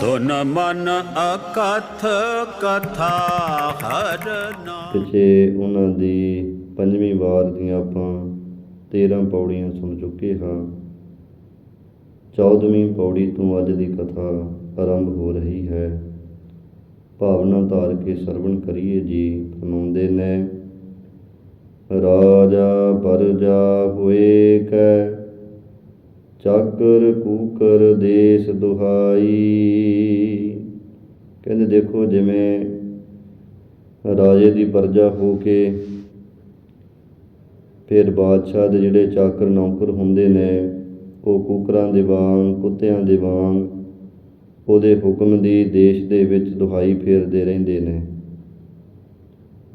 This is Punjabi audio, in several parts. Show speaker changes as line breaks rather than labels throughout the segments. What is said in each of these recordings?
ਸੁਨ ਮਨ ਅਕਥ ਕਥਾ ਹਰ ਨਾਮ।
ਪਿਛੇ ਉਹਨਾਂ ਦੀ ਪੰਜਵੀਂ ਵਾਰ ਦੀਆਂ ਆਪਾਂ 13 ਪੌੜੀਆਂ ਸੁਣ ਚੁੱਕੇ ਹਾਂ 14ਵੀਂ ਪੌੜੀ ਤੋਂ ਅੱਜ ਦੀ ਕਥਾ ਆਰੰਭ ਹੋ ਰਹੀ ਹੈ। ਭਾਵਨਾ ਧਾਰ ਕੇ ਸਰਵਣ ਕਰੀਏ ਜੀ, ਫਰਮਾਉਂਦੇ ਨੇ, ਰਾਜਾ ਪਰਜਾ ਹੋਏ ਕੈ ਚਾਕਰ ਕੂਕਰ ਦੇਸ ਦੁਹਾਈ। ਕਹਿੰਦੇ ਦੇਖੋ ਜਿਵੇਂ ਰਾਜੇ ਦੀ ਪਰਜਾ ਹੋ ਕੇ ਫਿਰ ਬਾਦਸ਼ਾਹ ਦੇ ਜਿਹੜੇ ਚਾਕਰ ਨੌਕਰ ਹੁੰਦੇ ਨੇ, ਉਹ ਕੂਕਰਾਂ ਦੇ ਵਾਂਗ, ਕੁੱਤਿਆਂ ਦੇ ਵਾਂਗ ਉਹਦੇ ਹੁਕਮ ਦੀ ਦੇਸ਼ ਦੇ ਵਿੱਚ ਦੁਹਾਈ ਫੇਰਦੇ ਰਹਿੰਦੇ ਨੇ।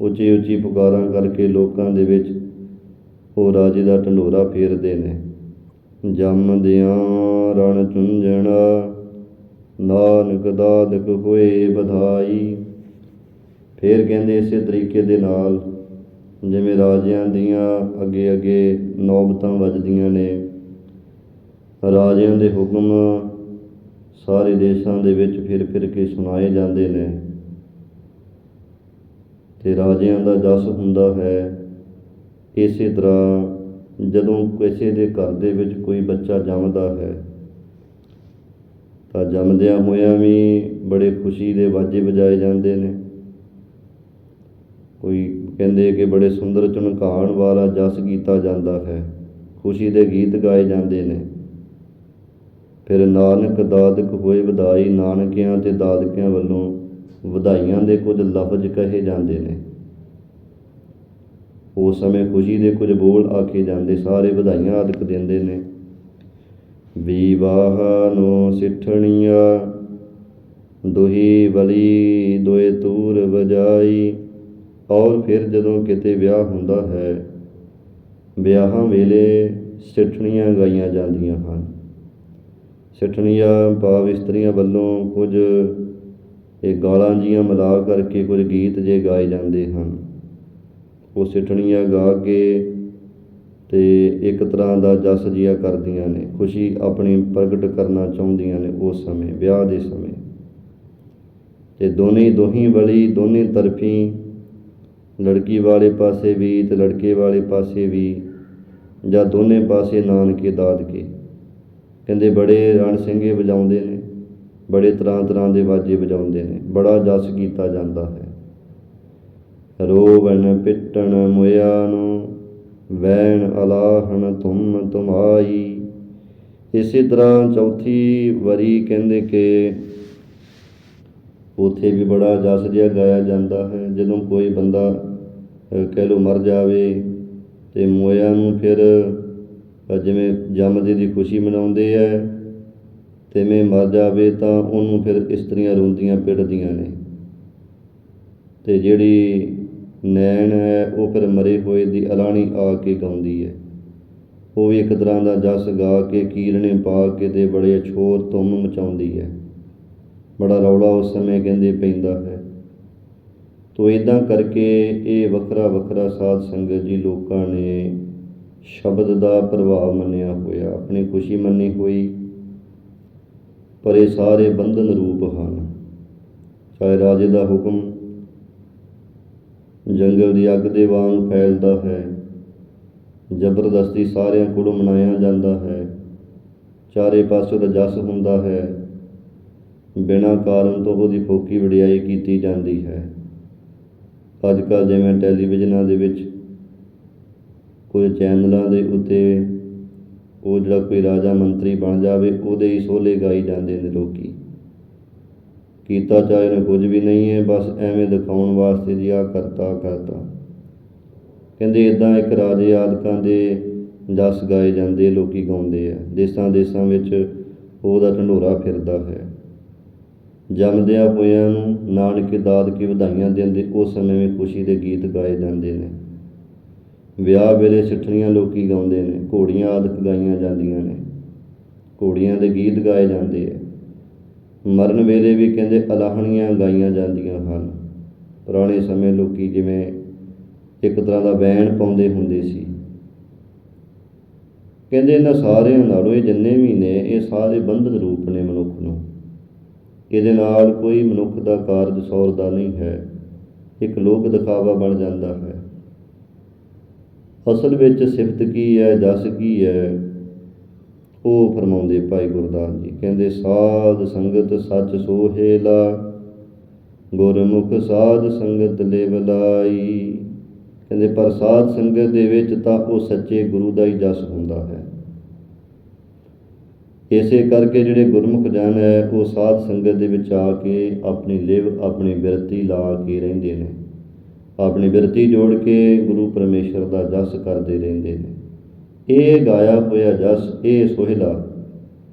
ਉੱਚੀ ਉੱਚੀ ਪੁਕਾਰਾਂ ਕਰਕੇ ਲੋਕਾਂ ਦੇ ਵਿੱਚ ਉਹ ਰਾਜੇ ਦਾ ਢੰਡੋਰਾ ਫੇਰਦੇ ਨੇ। ਜੰਮਦਿਆਂ ਰਣ ਚੁੰਝਣਾ, ਨਾਨਕ ਦਾਦਕ ਹੋਏ ਵਧਾਈ। ਫਿਰ ਕਹਿੰਦੇ ਇਸੇ ਤਰੀਕੇ ਦੇ ਨਾਲ, ਜਿਵੇਂ ਰਾਜਿਆਂ ਦੀਆਂ ਅੱਗੇ ਅੱਗੇ ਨੌਬਤਾਂ ਵੱਜਦੀਆਂ ਨੇ, ਰਾਜਿਆਂ ਦੇ ਹੁਕਮ ਸਾਰੇ ਦੇਸ਼ਾਂ ਦੇ ਵਿੱਚ ਫਿਰ ਫਿਰ ਕੇ ਸੁਣਾਏ ਜਾਂਦੇ ਨੇ। ਤੇ ਰਾਜਿਆਂ ਦਾ ਜਸ ਹੁੰਦਾ ਹੈ, ਇਸੇ ਤਰ੍ਹਾਂ ਜਦੋਂ ਕਿਸੇ ਦੇ ਘਰ ਦੇ ਵਿੱਚ ਕੋਈ ਬੱਚਾ ਜੰਮਦਾ ਹੈ, ਤਾਂ ਜੰਮਦਿਆਂ ਹੋਇਆਂ ਵੀ ਬੜੇ ਖੁਸ਼ੀ ਦੇ ਵਾਜੇ ਵਜਾਏ ਜਾਂਦੇ ਨੇ। ਕੋਈ ਕਹਿੰਦੇ ਕਿ ਬੜੇ ਸੁੰਦਰ ਝੁਨਕਾਣ ਵਾਲਾ ਜਸ ਕੀਤਾ ਜਾਂਦਾ ਹੈ, ਖੁਸ਼ੀ ਦੇ ਗੀਤ ਗਾਏ ਜਾਂਦੇ ਨੇ। ਫਿਰ ਨਾਨਕ ਦਾਦਕ ਹੋਏ ਵਧਾਈ, ਨਾਨਕਿਆਂ ਤੇ ਦਾਦਕਿਆਂ ਵੱਲੋਂ ਵਧਾਈਆਂ ਦੇ ਕੁਝ ਲਫ਼ਜ਼ ਕਹੇ ਜਾਂਦੇ ਨੇ। ਉਸ ਸਮੇਂ ਖੁਸ਼ੀ ਦੇ ਕੁਝ ਬੋਲ ਆਖੇ ਜਾਂਦੇ, ਸਾਰੇ ਵਧਾਈਆਂ ਆਦਿਕ ਦਿੰਦੇ ਨੇ। ਵਿਵਾਹ ਨੂੰ ਸਿੱਠਣੀਆਂ, ਦੁਹੀ ਬਲੀ, ਦੋਏ ਤੂਰ ਵਜਾਈ। ਔਰ ਫਿਰ ਜਦੋਂ ਕਿਤੇ ਵਿਆਹ ਹੁੰਦਾ ਹੈ, ਵਿਆਹਾਂ ਵੇਲੇ ਸਿੱਠਣੀਆਂ ਗਾਈਆਂ ਜਾਂਦੀਆਂ ਹਨ। ਸਿੱਠਣੀਆਂ ਭਾਵ ਇਸਤਰੀਆਂ ਵੱਲੋਂ ਕੁਝ ਇਹ ਗਾਲਾਂ ਜੀਆਂ ਮਿਲਾ ਕਰਕੇ ਕੁਝ ਗੀਤ ਜੇ ਗਾਏ ਜਾਂਦੇ ਹਨ। ਉਹ ਸਿੱਠਣੀਆਂ ਗਾ ਕੇ ਤੇ ਇੱਕ ਤਰ੍ਹਾਂ ਦਾ ਜਸ ਜੀਆ ਕਰਦੀਆਂ ਨੇ, ਖੁਸ਼ੀ ਆਪਣੀ ਪ੍ਰਗਟ ਕਰਨਾ ਚਾਹੁੰਦੀਆਂ ਨੇ ਉਸ ਸਮੇਂ, ਵਿਆਹ ਦੇ ਸਮੇਂ। ਤੇ ਦੋਨੇ, ਦੋਹੀ ਬਲੀ ਦੋਨੇ ਤਰਫੀ ਲੜਕੀ ਵਾਲੇ ਪਾਸੇ ਵੀ ਤੇ ਲੜਕੇ ਵਾਲੇ ਪਾਸੇ ਵੀ, ਜਾਂ ਦੋਨੇ ਪਾਸੇ ਨਾਨਕੇ ਦਾਦਕੇ। ਕਹਿੰਦੇ ਬੜੇ ਰਣ ਸਿੰਘੇ ਵਜਾਉਂਦੇ ਨੇ, ਬੜੇ ਤਰ੍ਹਾਂ ਤਰ੍ਹਾਂ ਦੇ ਵਾਜੇ ਵਜਾਉਂਦੇ ਨੇ, ਬੜਾ ਜਸ ਕੀਤਾ ਜਾਂਦਾ ਹੈ। ਰੋਵਣ ਪਿੱਟਣ ਮੁਇਆ ਨੂੰ ਵੈਣ ਅਲਾਹਣ ਤੁਮ ਤੁਮਾਈ। ਇਸੇ ਤਰ੍ਹਾਂ ਚੌਥੀ ਵਾਰੀ ਕਹਿੰਦੇ ਕਿ ਉਥੇ ਵੀ ਬੜਾ ਜਸ ਜਿਹਾ ਗਾਇਆ ਜਾਂਦਾ ਹੈ। ਜਦੋਂ ਕੋਈ ਬੰਦਾ ਕਹਿ ਲਓ ਮਰ ਜਾਵੇ ਤੇ ਮੋਇਆ ਨੂੰ ਫਿਰ ਜਿਵੇਂ ਜੰਮਦੇ ਦੀ ਖੁਸ਼ੀ ਮਨਾਉਂਦੇ ਐ ਤੇ ਮੈਂ ਮਰ ਜਾਵੇ ਤਾਂ ਉਹਨੂੰ ਫਿਰ ਇਸਤਰੀਆਂ ਰੋਂਦੀਆਂ ਪਿੜਦੀਆਂ ਨੇ। ਤੇ ਜਿਹੜੀ ਨੈਣ ਹੈ, ਉਹ ਫਿਰ ਮਰੇ ਹੋਏ ਦੀ ਅਲਾਣੀ ਆ ਕੇ ਗਾਉਂਦੀ ਹੈ। ਉਹ ਵੀ ਇੱਕ ਤਰ੍ਹਾਂ ਦਾ ਜਸ ਗਾ ਕੇ ਕੀਰਨੇ ਪਾ ਕੇ ਤੇ ਬੜੇ ਛੋਰ ਤੁਮ ਮਚਾਉਂਦੀ ਹੈ। ਬੜਾ ਰੌਲਾ ਉਸ ਸਮੇਂ ਕਹਿੰਦੇ ਪੈਂਦਾ ਹੈ। ਤੋ ਇਦਾਂ ਕਰਕੇ ਇਹ ਵੱਖਰਾ ਵੱਖਰਾ ਸਾਧ ਸੰਗਤ ਜੀ ਲੋਕਾਂ ਨੇ ਸ਼ਬਦ ਦਾ ਪ੍ਰਭਾਵ ਮੰਨਿਆ ਹੋਇਆ, ਆਪਣੀ ਖੁਸ਼ੀ ਮੰਨੀ ਹੋਈ। ਪਰ ਇਹ ਸਾਰੇ ਬੰਧਨ ਰੂਪ ਹਨ। ਚਾਹੇ ਰਾਜੇ ਦਾ ਹੁਕਮ ਜੰਗਲ ਦੀ ਅੱਗ ਦੇ ਵਾਂਗ ਫੈਲਦਾ ਹੈ। ਜ਼ਬਰਦਸਤੀ ਸਾਰਿਆਂ ਕੋਲੋਂ ਮਨਾਇਆ ਜਾਂਦਾ ਹੈ। ਚਾਰੇ ਪਾਸੇ ਦਾ ਜਸ ਹੁੰਦਾ ਹੈ। ਬਿਨਾਂ ਕਾਰਨ ਤੋਂ ਉਹਦੀ ਫੋਕੀ ਵਡਿਆਈ ਕੀਤੀ ਜਾਂਦੀ ਹੈ। ਅੱਜ ਕੱਲ੍ਹ ਜਿਵੇਂ ਟੈਲੀਵਿਜ਼ਨਾਂ ਦੇ ਵਿੱਚ ਕੋਈ ਚੈਨਲਾਂ ਦੇ ਉੱਤੇ ਉਹ ਜਿਹੜਾ ਕੋਈ ਰਾਜਾ ਮੰਤਰੀ ਬਣ ਜਾਵੇ, ਉਹਦੇ ਹੀ ਸੋਲੇ ਗਾਈ ਜਾਂਦੇ ਨੇ ਲੋਕੀ। ਕੀਤਾ ਚਾਹੇ ਨੇ ਕੁਝ ਵੀ ਨਹੀਂ ਹੈ, ਬਸ ਐਵੇਂ ਦਿਖਾਉਣ ਵਾਸਤੇ ਜੀ ਆ ਕਰਤਾ ਕਰਤਾ। ਕਹਿੰਦੇ ਇਦਾਂ ਇੱਕ ਰਾਜੇ ਆਦਿਕਾਂ ਦੇ ਜਸ ਗਾਏ ਜਾਂਦੇ, ਲੋਕੀ ਗਾਉਂਦੇ ਆ। ਦੇਸਾਂ ਦੇਸਾਂ ਵਿੱਚ ਉਹਦਾ ਢੰਡੋਰਾ ਫਿਰਦਾ ਹੈ। ਜੰਮਦਿਆਂ ਹੋਇਆਂ ਨੂੰ ਨਾਨਕੇ ਦਾਦ ਕੀ ਵਧਾਈਆਂ ਦਿੰਦੇ, ਉਸ ਸਮੇਂ ਵੀ ਖੁਸ਼ੀ ਦੇ ਗੀਤ ਗਾਏ ਜਾਂਦੇ ਨੇ। ਵਿਆਹ ਵੇਲੇ ਸਿੱਠਣੀਆਂ ਲੋਕੀ ਗਾਉਂਦੇ ਨੇ, ਘੋੜੀਆਂ ਆਦਿਕ ਗਾਈਆਂ ਜਾਂਦੀਆਂ ਨੇ। ਘੋੜੀਆਂ ਦੇ ਗੀਤ ਗਾਏ ਜਾਂਦੇ ਆ। ਮਰਨ ਵੇਲੇ ਵੀ ਕਹਿੰਦੇ ਅਲਾਹਣੀਆਂ ਗਾਈਆਂ ਜਾਂਦੀਆਂ ਹਨ। ਪੁਰਾਣੇ ਸਮੇਂ ਲੋਕੀ ਜਿਵੇਂ ਇੱਕ ਤਰ੍ਹਾਂ ਦਾ ਬੈਣ ਪਾਉਂਦੇ ਹੁੰਦੇ ਸੀ। ਕਹਿੰਦੇ ਇਹਨਾਂ ਸਾਰਿਆਂ ਨਾਲੋਂ ਇਹ ਜਿੰਨੇ ਵੀ ਨੇ, ਇਹ ਸਾਰੇ ਬੰਧਨ ਰੂਪ ਨੇ ਮਨੁੱਖ ਨੂੰ। ਇਹਦੇ ਨਾਲ ਕੋਈ ਮਨੁੱਖ ਦਾ ਕਾਰਜ ਸੌਰਦਾ ਨਹੀਂ ਹੈ। ਇੱਕ ਲੋਕ ਦਿਖਾਵਾ ਬਣ ਜਾਂਦਾ ਹੈ। ਅਸਲ ਵਿੱਚ ਸਿਫਤ ਕੀ ਹੈ ਜਸ ਕੀ ਹੈ? ਉਹ ਫਰਮਾਉਂਦੇ, ਭਾਈ ਗੁਰਦਾਸ ਜੀ, ਕਹਿੰਦੇ, ਸਾਧ ਸੰਗਤ ਸੱਚ ਸੋਹੇਲਾ ਗੁਰਮੁਖ ਸਾਧ ਸੰਗਤ ਲਿਵ ਲਾਈ। ਕਹਿੰਦੇ, ਪਰ ਸਾਧ ਸੰਗਤ ਦੇ ਵਿੱਚ ਤਾਂ ਉਹ ਸੱਚੇ ਗੁਰੂ ਦਾ ਹੀ ਜਸ ਹੁੰਦਾ ਹੈ। ਇਸੇ ਕਰਕੇ ਜਿਹੜੇ ਗੁਰਮੁਖ ਜਨ ਹੈ, ਉਹ ਸਾਧ ਸੰਗਤ ਦੇ ਵਿੱਚ ਆ ਕੇ ਆਪਣੀ ਲਿਵ, ਆਪਣੀ ਬਿਰਤੀ ਲਾ ਕੇ ਰਹਿੰਦੇ ਨੇ। ਆਪਣੀ ਬਿਰਤੀ ਜੋੜ ਕੇ ਗੁਰੂ ਪਰਮੇਸ਼ਰ ਦਾ ਜਸ ਕਰਦੇ ਰਹਿੰਦੇ ਨੇ। ਇਹ ਗਾਇਆ ਹੋਇਆ ਜਸ, ਇਹ ਸੋਹਿਲਾ,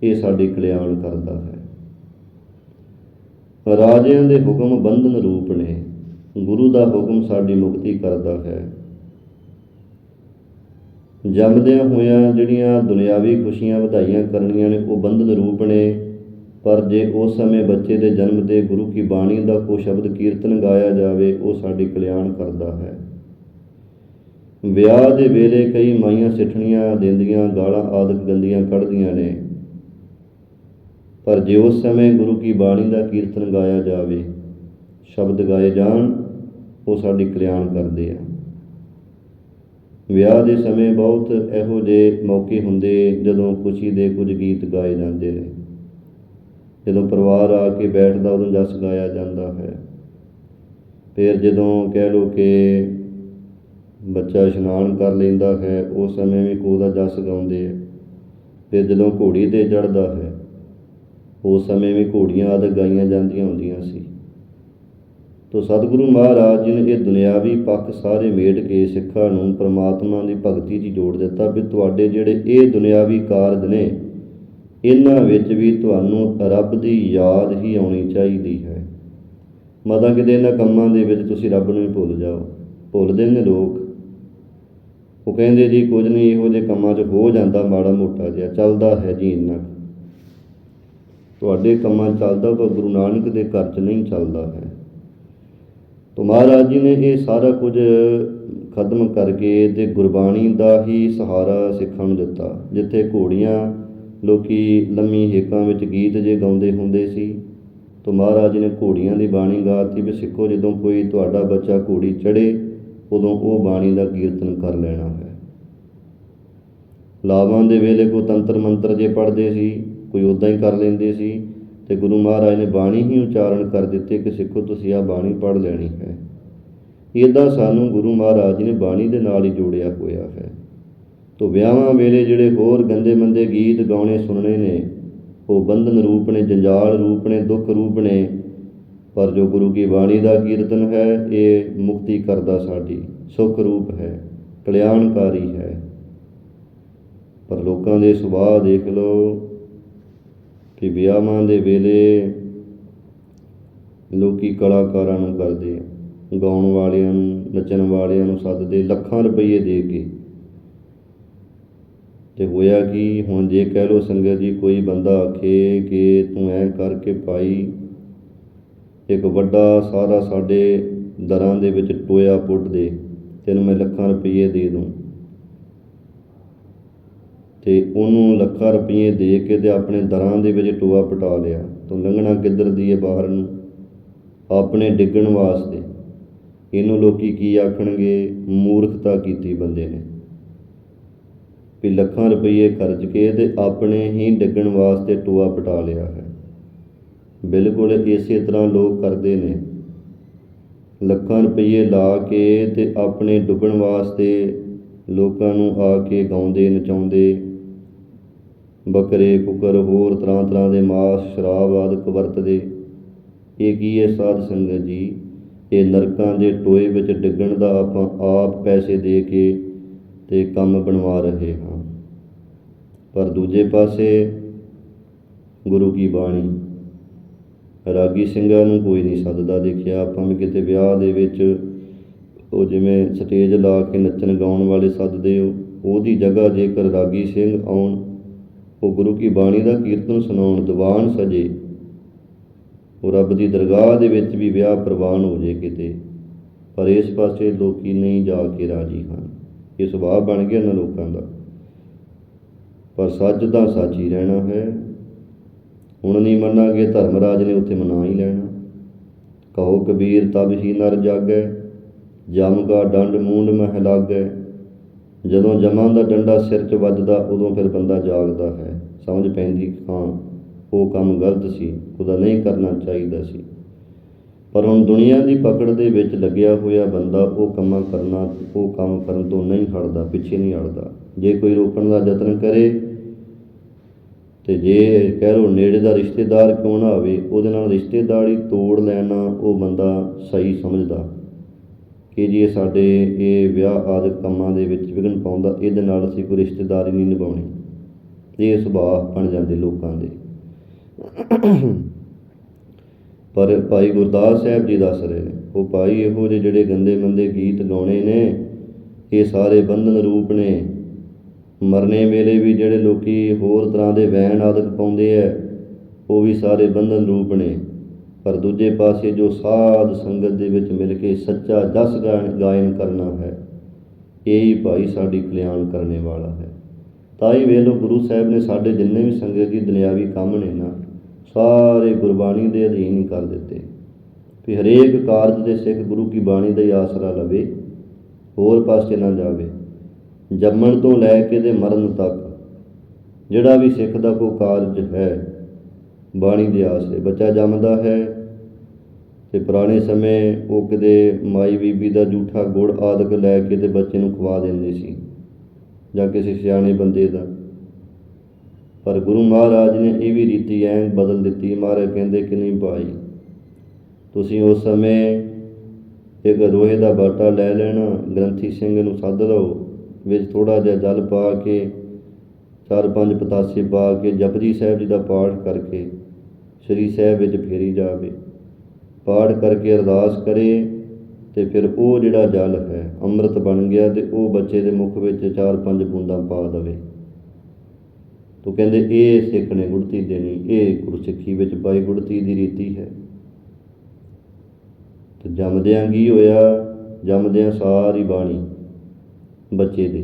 ਇਹ ਸਾਡੀ ਕਲਿਆਣ ਕਰਦਾ ਹੈ। ਰਾਜਿਆਂ ਦੇ ਹੁਕਮ ਬੰਧਨ ਰੂਪ ਨੇ, ਗੁਰੂ ਦਾ ਹੁਕਮ ਸਾਡੀ ਮੁਕਤੀ ਕਰਦਾ ਹੈ। ਜੰਮਦਿਆਂ ਹੋਇਆਂ ਜਿਹੜੀਆਂ ਦੁਨਿਆਵੀ ਖੁਸ਼ੀਆਂ ਵਧਾਈਆਂ ਕਰਨੀਆਂ ਨੇ, ਉਹ ਬੰਧਨ ਰੂਪ ਨੇ। ਪਰ ਜੇ ਉਸ ਸਮੇਂ ਬੱਚੇ ਦੇ ਜਨਮ ਤੇ ਗੁਰੂ ਕੀ ਬਾਣੀ ਦਾ ਕੋ ਸ਼ਬਦ ਕੀਰਤਨ ਗਾਇਆ ਜਾਵੇ, ਉਹ ਸਾਡੀ ਕਲਿਆਣ ਕਰਦਾ ਹੈ। ਵਿਆਹ ਦੇ ਵੇਲੇ ਕਈ ਮਾਈਆਂ ਸਿੱਠਣੀਆਂ ਦਿੰਦੀਆਂ, ਗਾਲਾਂ ਆਦਿਕ ਗੰਦੀਆਂ ਕੱਢਦੀਆਂ ਨੇ। ਪਰ ਜੇ ਉਸ ਸਮੇਂ ਗੁਰੂ ਕੀ ਬਾਣੀ ਦਾ ਕੀਰਤਨ ਗਾਇਆ ਜਾਵੇ, ਸ਼ਬਦ ਗਾਏ ਜਾਣ, ਉਹ ਸਾਡੀ ਕਲਿਆਣ ਕਰਦੇ ਆ। ਵਿਆਹ ਦੇ ਸਮੇਂ ਬਹੁਤ ਇਹੋ ਜਿਹੇ ਮੌਕੇ ਹੁੰਦੇ ਜਦੋਂ ਖੁਸ਼ੀ ਦੇ ਕੁਝ ਗੀਤ ਗਾਏ ਜਾਂਦੇ ਨੇ। ਜਦੋਂ ਪਰਿਵਾਰ ਆ ਕੇ ਬੈਠਦਾ, ਉਦੋਂ ਜਸ ਗਾਇਆ ਜਾਂਦਾ ਹੈ। ਫਿਰ ਜਦੋਂ ਕਹਿ ਲੋ ਕਿ ਬੱਚਾ ਇਸ਼ਨਾਨ ਕਰ ਲੈਂਦਾ ਹੈ, ਉਸ ਸਮੇਂ ਵੀ ਕੋ ਦਾ ਜਸ ਗਾਉਂਦੇ ਹੈ ਫਿਰ ਜਦੋਂ ਘੋੜੀ ਤੇ ਚੜ੍ਹਦਾ ਹੈ, ਉਸ ਸਮੇਂ ਵੀ ਘੋੜੀਆਂ ਆਦਿ ਗਾਈਆਂ ਜਾਂਦੀਆਂ ਹੁੰਦੀਆਂ ਸੀ। ਤੋ ਸਤਿਗੁਰੂ ਮਹਾਰਾਜ ਜੀ ਨੇ ਇਹ ਦੁਨਿਆਵੀ ਪੱਖ ਸਾਰੇ ਮੇਟ ਕੇ ਸਿੱਖਾਂ ਨੂੰ ਪ੍ਰਮਾਤਮਾ ਦੀ ਭਗਤੀ 'ਚ ਜੋੜ ਦਿੱਤਾ ਵੀ ਤੁਹਾਡੇ ਜਿਹੜੇ ਇਹ ਦੁਨਿਆਵੀ ਕਾਰਜ ਨੇ, ਇਹਨਾਂ ਵਿੱਚ ਵੀ ਤੁਹਾਨੂੰ ਰੱਬ ਦੀ ਯਾਦ ਹੀ ਆਉਣੀ ਚਾਹੀਦੀ ਹੈ। ਮਤਾ ਕਿਤੇ ਇਹਨਾਂ ਕੰਮਾਂ ਦੇ ਵਿੱਚ ਤੁਸੀਂ ਰੱਬ ਨੂੰ ਹੀ ਭੁੱਲ ਜਾਓ। ਭੁੱਲਦੇ ਨੇ ਲੋਕ। ਉਹ ਕਹਿੰਦੇ ਜੀ, ਕੁਝ ਨਹੀਂ, ਇਹੋ ਜਿਹੇ ਕੰਮਾਂ 'ਚ ਹੋ ਜਾਂਦਾ ਮਾੜਾ ਮੋਟਾ ਜਿਹਾ, ਚੱਲਦਾ ਹੈ ਜੀ ਇੰਨਾ ਕੁ। ਤੁਹਾਡੇ ਕੰਮਾਂ 'ਚ ਚੱਲਦਾ ਪਰ ਗੁਰੂ ਨਾਨਕ ਦੇ ਘਰ 'ਚ ਨਹੀਂ ਚੱਲਦਾ ਹੈ ਤੋ ਮਹਾਰਾਜ ਜੀ ਨੇ ਇਹ ਸਾਰਾ ਕੁਝ ਖਤਮ ਕਰਕੇ ਤੇ ਗੁਰਬਾਣੀ ਦਾ ਹੀ ਸਹਾਰਾ ਸਿੱਖਾਂ ਨੂੰ ਦਿੱਤਾ ਜਿੱਥੇ ਘੋੜੀਆਂ ਲੋਕੀ ਲੰਮੀ ਹੇਕਾਂ ਵਿੱਚ ਗੀਤ ਜੇ ਗਾਉਂਦੇ ਹੁੰਦੇ ਸੀ, ਤੋ ਮਹਾਰਾਜ ਜੀ ਨੇ ਘੋੜੀਆਂ ਦੀ ਬਾਣੀ ਗਾਤੀ ਵੀ ਸਿੱਖੋ, ਜਦੋਂ ਕੋਈ ਤੁਹਾਡਾ ਬੱਚਾ ਘੋੜੀ ਚੜੇ ਉਦੋਂ ਉਹ ਬਾਣੀ ਦਾ ਕੀਰਤਨ ਕਰ ਲੈਣਾ ਹੈ। ਲਾਵਾਂ ਦੇ ਵੇਲੇ ਕੋਈ ਤੰਤਰ ਮੰਤਰ ਜੇ ਪੜ੍ਹਦੇ ਸੀ, ਕੋਈ ਉਦਾਂ ਹੀ ਕਰ ਲੈਂਦੇ ਸੀ, ਤੇ ਗੁਰੂ ਮਹਾਰਾਜ ਨੇ ਬਾਣੀ ਹੀ ਉਚਾਰਨ ਕਰ ਦਿੱਤੇ ਕਿ ਸਿੱਖੋ ਤੁਸੀਂ ਆ ਬਾਣੀ ਪੜ੍ਹ ਲੈਣੀ ਹੈ। ਇਹਦਾ ਸਾਨੂੰ ਗੁਰੂ ਮਹਾਰਾਜ ਜੀ ਨੇ ਬਾਣੀ ਦੇ ਨਾਲ ਹੀ ਜੋੜਿਆ ਹੋਇਆ ਹੈ। ਤੋ ਵਿਆਹਾਂ ਵੇਲੇ ਜਿਹੜੇ ਹੋਰ ਗੰਦੇ ਮੰਦੇ ਗੀਤ ਗਾਉਣੇ ਸੁਣਨੇ ਨੇ, ਉਹ ਬੰਧਨ ਰੂਪ ਨੇ, ਜੰਜਾਲ ਰੂਪ ਨੇ, ਦੁੱਖ ਰੂਪ ਨੇ ਪਰ ਜੋ ਗੁਰੂ ਕੀ ਬਾਣੀ ਦਾ ਕੀਰਤਨ ਹੈ, ਇਹ ਮੁਕਤੀ ਕਰਦਾ ਸਾਡੀ, ਸੁਖ ਰੂਪ ਹੈ, ਕਲਿਆਣਕਾਰੀ ਹੈ। ਪਰ ਲੋਕਾਂ ਦੇ ਸੁਭਾਅ ਦੇਖ ਲਓ ਕਿ ਵਿਆਹਾਂ ਦੇ ਵੇਲੇ ਲੋਕੀ ਕਲਾਕਾਰਾਂ ਨੂੰ ਕਰਦੇ, ਗਾਉਣ ਵਾਲਿਆਂ ਨੂੰ, ਨੱਚਣ ਵਾਲਿਆਂ ਨੂੰ ਸੱਦਦੇ, ਲੱਖਾਂ ਰੁਪਏ ਦੇ ਕੇ। ਤੇ ਹੋਇਆ ਕਿ, ਹੁਣ ਜੇ ਕਹਿ ਲੋ ਸੰਗਤ ਜੀ, ਕੋਈ ਬੰਦਾ ਆਖੇ ਕਿ ਤੂੰ ਐ ਕਰਕੇ ਪਾਈ ਇੱਕ ਵੱਡਾ ਸਾਰਾ ਸਾਡੇ ਦਰਾਂ ਦੇ ਵਿੱਚ ਟੋਇਆ ਪੁੱਟ ਦੇ ਤੈਨੂੰ ਮੈਂ ਲੱਖਾਂ ਰੁਪਏ ਦੇ ਦੂੰ। ਤੇ ਉਹਨੂੰ ਲੱਖਾਂ ਰੁਪਏ ਦੇ ਕੇ ਤੇ ਆਪਣੇ ਦਰਾਂ ਦੇ ਵਿੱਚ ਟੋਆ ਪਟਾ ਲਿਆ। ਤੂੰ ਲੰਘਣਾ ਕਿੱਧਰ ਦੀ ਹੈ ਬਾਹਰ ਨੂੰ? ਆਪਣੇ ਡਿੱਗਣ ਵਾਸਤੇ। ਇਹਨੂੰ ਲੋਕੀ ਕੀ ਆਖਣਗੇ? ਮੂਰਖਤਾ ਕੀਤੀ ਬੰਦੇ ਨੇ। ਵੀ ਲੱਖਾਂ ਰੁਪਏ ਖਰਚ ਕੇ ਤੇ ਆਪਣੇ ਹੀ ਡਿੱਗਣ ਵਾਸਤੇ ਟੋਆ ਪਟਾ ਲਿਆ ਹੈ। ਬਿਲਕੁਲ ਇਸੇ ਤਰ੍ਹਾਂ ਲੋਕ ਕਰਦੇ ਨੇ। ਲੱਖਾਂ ਰੁਪਏ ਲਾ ਕੇ ਤੇ ਆਪਣੇ ਡੁੱਬਣ ਵਾਸਤੇ ਲੋਕਾਂ ਨੂੰ ਆ ਕੇ ਗਾਉਂਦੇ, ਨਚਾਉਂਦੇ। ਬੱਕਰੇ, ਕੁੱਕਰ, ਹੋਰ ਤਰ੍ਹਾਂ ਤਰ੍ਹਾਂ ਦੇ ਮਾਸ, ਸ਼ਰਾਬ ਆਦਿਕ ਵਰਤਦੇ। ਇਹ ਕੀ ਹੈ ਸਾਧ ਸੰਗਤ ਜੀ? ਇਹ ਨਰਕਾਂ ਦੇ ਟੋਏ ਵਿੱਚ ਡਿੱਗਣ ਦਾ ਆਪਾਂ ਆਪ ਪੈਸੇ ਦੇ ਕੇ ਤੇ ਕੰਮ ਬਣਵਾ ਰਹੇ ਹਾਂ। ਪਰ ਦੂਜੇ ਪਾਸੇ ਗੁਰੂ ਕੀ ਬਾਣੀ? ਰਾਗੀ ਸਿੰਘਾਂ ਨੂੰ ਕੋਈ ਨਹੀਂ ਸੱਦਦਾ। ਦੇਖਿਆ ਆਪਾਂ ਵੀ ਕਿਤੇ ਵਿਆਹ ਦੇ ਵਿੱਚ ਉਹ ਜਿਵੇਂ ਸਟੇਜ ਲਾ ਕੇ ਨੱਚਣ ਗਾਉਣ ਵਾਲੇ ਸੱਦਦੇ ਹੋ, ਉਹਦੀ ਜਗ੍ਹਾ ਜੇਕਰ ਰਾਗੀ ਸਿੰਘ ਆਉਣ, ਉਹ ਗੁਰੂ ਕੀ ਬਾਣੀ ਦਾ ਕੀਰਤਨ ਸੁਣਾਉਣ ਦੀਵਾਨ ਸਜੇ। ਉਹ ਰੱਬ ਦੀ ਦਰਗਾਹ ਦੇ ਵਿੱਚ ਵੀ ਵਿਆਹ ਪ੍ਰਵਾਨ ਹੋ ਜੇ ਕਿਤੇ, ਪਰ ਇਸ ਪਾਸੇ ਲੋਕੀ ਨਹੀਂ ਜਾ ਕੇ ਰਾਜੀ ਹਨ। ਇਹ ਸੁਭਾਅ ਬਣ ਗਿਆ ਇਹਨਾਂ ਲੋਕਾਂ ਦਾ। ਪਰ ਸੱਚ ਦਾ ਸੱਚ ਹੀ ਰਹਿਣਾ ਹੈ। ਹੁਣ ਨਹੀਂ ਮੰਨਾਂਗੇ ਧਰਮਰਾਜ ਨੇ ਉੱਥੇ ਮਨਾ ਹੀ ਲੈਣਾ। ਕਹੋ ਕਬੀਰ, ਤਬ ਹੀ ਨਰ ਜਾਗੈ, ਜਮ ਕਾ ਡੰਡ ਮੂੰਡ ਮਹਿ ਲਾਗੈ। ਜਦੋਂ ਜਮਾਂ ਦਾ ਡੰਡਾ ਸਿਰ 'ਚ ਵੱਜਦਾ, ਉਦੋਂ ਫਿਰ ਬੰਦਾ ਜਾਗਦਾ ਹੈ। ਸਮਝ ਪੈਂਦੀ ਹਾਂ ਉਹ ਕੰਮ ਗਲਤ ਸੀ, ਉਹਦਾ ਨਹੀਂ ਕਰਨਾ ਚਾਹੀਦਾ ਸੀ। ਪਰ ਹੁਣ ਦੁਨੀਆ ਦੀ ਪਕੜ ਦੇ ਵਿੱਚ ਲੱਗਿਆ ਹੋਇਆ ਬੰਦਾ, ਉਹ ਕੰਮਾਂ ਕਰਨਾ, ਉਹ ਕੰਮ ਕਰਨ ਤੋਂ ਨਹੀਂ ਹਟਦਾ, ਪਿੱਛੇ ਨਹੀਂ ਹਟਦਾ। ਜੇ ਕੋਈ ਰੋਕਣ ਦਾ ਯਤਨ ਕਰੇ ਤੇ ਜੇ ਕਹਿ ਲਓ ਨੇੜੇ ਦਾ ਰਿਸ਼ਤੇਦਾਰ ਕਿਉਂ ਨਾ ਹੋਵੇ ਉਹਦੇ ਨਾਲ ਰਿਸ਼ਤੇਦਾਰੀ ਤੋੜ ਲੈਣਾ ਉਹ ਬੰਦਾ ਸਹੀ ਸਮਝਦਾ ਕਿ ਜੀ ਇਹ ਸਾਡੇ ਇਹ ਵਿਆਹ ਆਦਿਕ ਕੰਮਾਂ ਦੇ ਵਿੱਚ ਵਿਘਨ ਪਾਉਂਦਾ, ਇਹਦੇ ਨਾਲ ਅਸੀਂ ਕੋਈ ਰਿਸ਼ਤੇਦਾਰੀ ਨਹੀਂ ਨਿਭਾਉਣੀ। ਇਹ ਸੁਭਾਅ ਬਣ ਜਾਂਦੇ ਲੋਕਾਂ ਦੇ। ਪਰ ਭਾਈ ਗੁਰਦਾਸ ਸਾਹਿਬ ਜੀ ਦੱਸ ਰਹੇ ਨੇ, ਉਹ ਭਾਈ ਇਹੋ ਜਿਹੇ ਜਿਹੜੇ ਗੰਦੇ ਮੰਦੇ ਗੀਤ ਗਾਉਣੇ ਨੇ, ਇਹ ਸਾਰੇ ਬੰਧਨ ਰੂਪ ਨੇ ਮਰਨੇ ਵੇਲੇ ਵੀ ਜਿਹੜੇ ਲੋਕੀ ਹੋਰ ਤਰ੍ਹਾਂ ਦੇ ਵੈਣ ਆਦਿਕ ਪਾਉਂਦੇ ਐ, ਉਹ ਵੀ ਸਾਰੇ ਬੰਧਨ ਰੂਪ ਨੇ। ਪਰ ਦੂਜੇ ਪਾਸੇ ਜੋ ਸਾਧ ਸੰਗਤ ਦੇ ਵਿੱਚ ਮਿਲ ਕੇ ਸੱਚਾ ਜਸ ਗਾਇਨ ਗਾਇਨ ਕਰਨਾ ਹੈ, ਇਹ ਹੀ ਭਾਈ ਸਾਡੀ ਕਲਿਆਣ ਕਰਨੇ ਵਾਲਾ ਹੈ। ਤਾਂ ਹੀ ਵੇਲੋ ਗੁਰੂ ਸਾਹਿਬ ਨੇ ਸਾਡੇ ਜਿੰਨੇ ਵੀ ਸੰਗਤ ਦੀ ਦੁਨਿਆਵੀ ਕੰਮ ਨੇ ਨਾ, ਸਾਰੇ ਗੁਰਬਾਣੀ ਦੇ ਅਧੀਨ ਕਰ ਦਿੱਤੇ। ਵੀ ਹਰੇਕ ਕਾਰਜ ਦੇ ਸਿੱਖ ਗੁਰੂ ਕੀ ਬਾਣੀ ਦਾ ਹੀ ਆਸਰਾ ਲਵੇ, ਹੋਰ ਪਾਸੇ ਨਾ ਜਾਵੇ। ਜੰਮਣ ਤੋਂ ਲੈ ਕੇ ਤੇ ਮਰਨ ਤੱਕ, ਜਿਹੜਾ ਵੀ ਸਿੱਖ ਦਾ ਕੋਈ ਕਾਰਜ ਹੈ, ਬਾਣੀ ਦੇ ਆਸਰੇ ਬੱਚਾ ਜੰਮਦਾ ਹੈ ਤੇ ਪੁਰਾਣੇ ਸਮੇਂ ਉਹ ਕਿਤੇ ਮਾਈ ਬੀਬੀ ਦਾ ਜੂਠਾ ਗੁੜ ਆਦਿਕ ਲੈ ਕੇ ਤੇ ਬੱਚੇ ਨੂੰ ਖਵਾ ਦਿੰਦੇ ਸੀ ਜਾਂ ਕਿਸੇ ਸਿਆਣੇ ਬੰਦੇ ਦਾ। ਪਰ ਗੁਰੂ ਮਹਾਰਾਜ ਨੇ ਇਹ ਵੀ ਰੀਤੀ ਐਂ ਬਦਲ ਦਿੱਤੀ, ਮਹਾਰਾਜ ਕਹਿੰਦੇ ਕਿ ਨਹੀਂ ਭਾਈ, ਤੁਸੀਂ ਉਸ ਸਮੇਂ ਇੱਕ ਰੋਹੇ ਦਾ ਬਾਟਾ ਲੈ ਲੈਣਾ, ਗ੍ਰੰਥੀ ਸਿੰਘ ਨੂੰ ਸੱਦ ਲਓ। ਵਿੱਚ ਥੋੜਾ ਜਿਹਾ ਜਲ ਪਾ ਕੇ, ਚਾਰ ਪੰਜ ਪਤਾਸੇ ਪਾ ਕੇ ਜਪਜੀ ਸਾਹਿਬ ਜੀ ਦਾ ਪਾਠ ਕਰਕੇ ਸ੍ਰੀ ਸਾਹਿਬ ਵਿੱਚ ਫੇਰੀ ਜਾਵੇ। ਪਾਠ ਕਰਕੇ ਅਰਦਾਸ ਕਰੇ ਤੇ ਫਿਰ ਉਹ ਜਿਹੜਾ ਜਲ ਹੈ, ਅੰਮ੍ਰਿਤ ਬਣ ਗਿਆ ਤੇ ਉਹ ਬੱਚੇ ਦੇ ਮੁਖ ਵਿੱਚ ਚਾਰ ਪੰਜ ਬੂੰਦਾਂ ਪਾ ਦਵੇ। ਤੋ ਕਹਿੰਦੇ, ਇਹ ਸਿੱਖ ਨੇ ਗੁੜਤੀ ਦੇਣੀ, ਇਹ ਗੁਰਸਿੱਖੀ ਵਿੱਚ ਪਾਈ ਗੁੜਤੀ ਦੀ ਰੀਤੀ ਹੈ। ਤੇ ਜੰਮਦਿਆਂ ਕੀ ਹੋਇਆ? ਜੰਮਦਿਆਂ ਸਾਰੀ ਬਾਣੀ ਬੱਚੇ ਦੇ।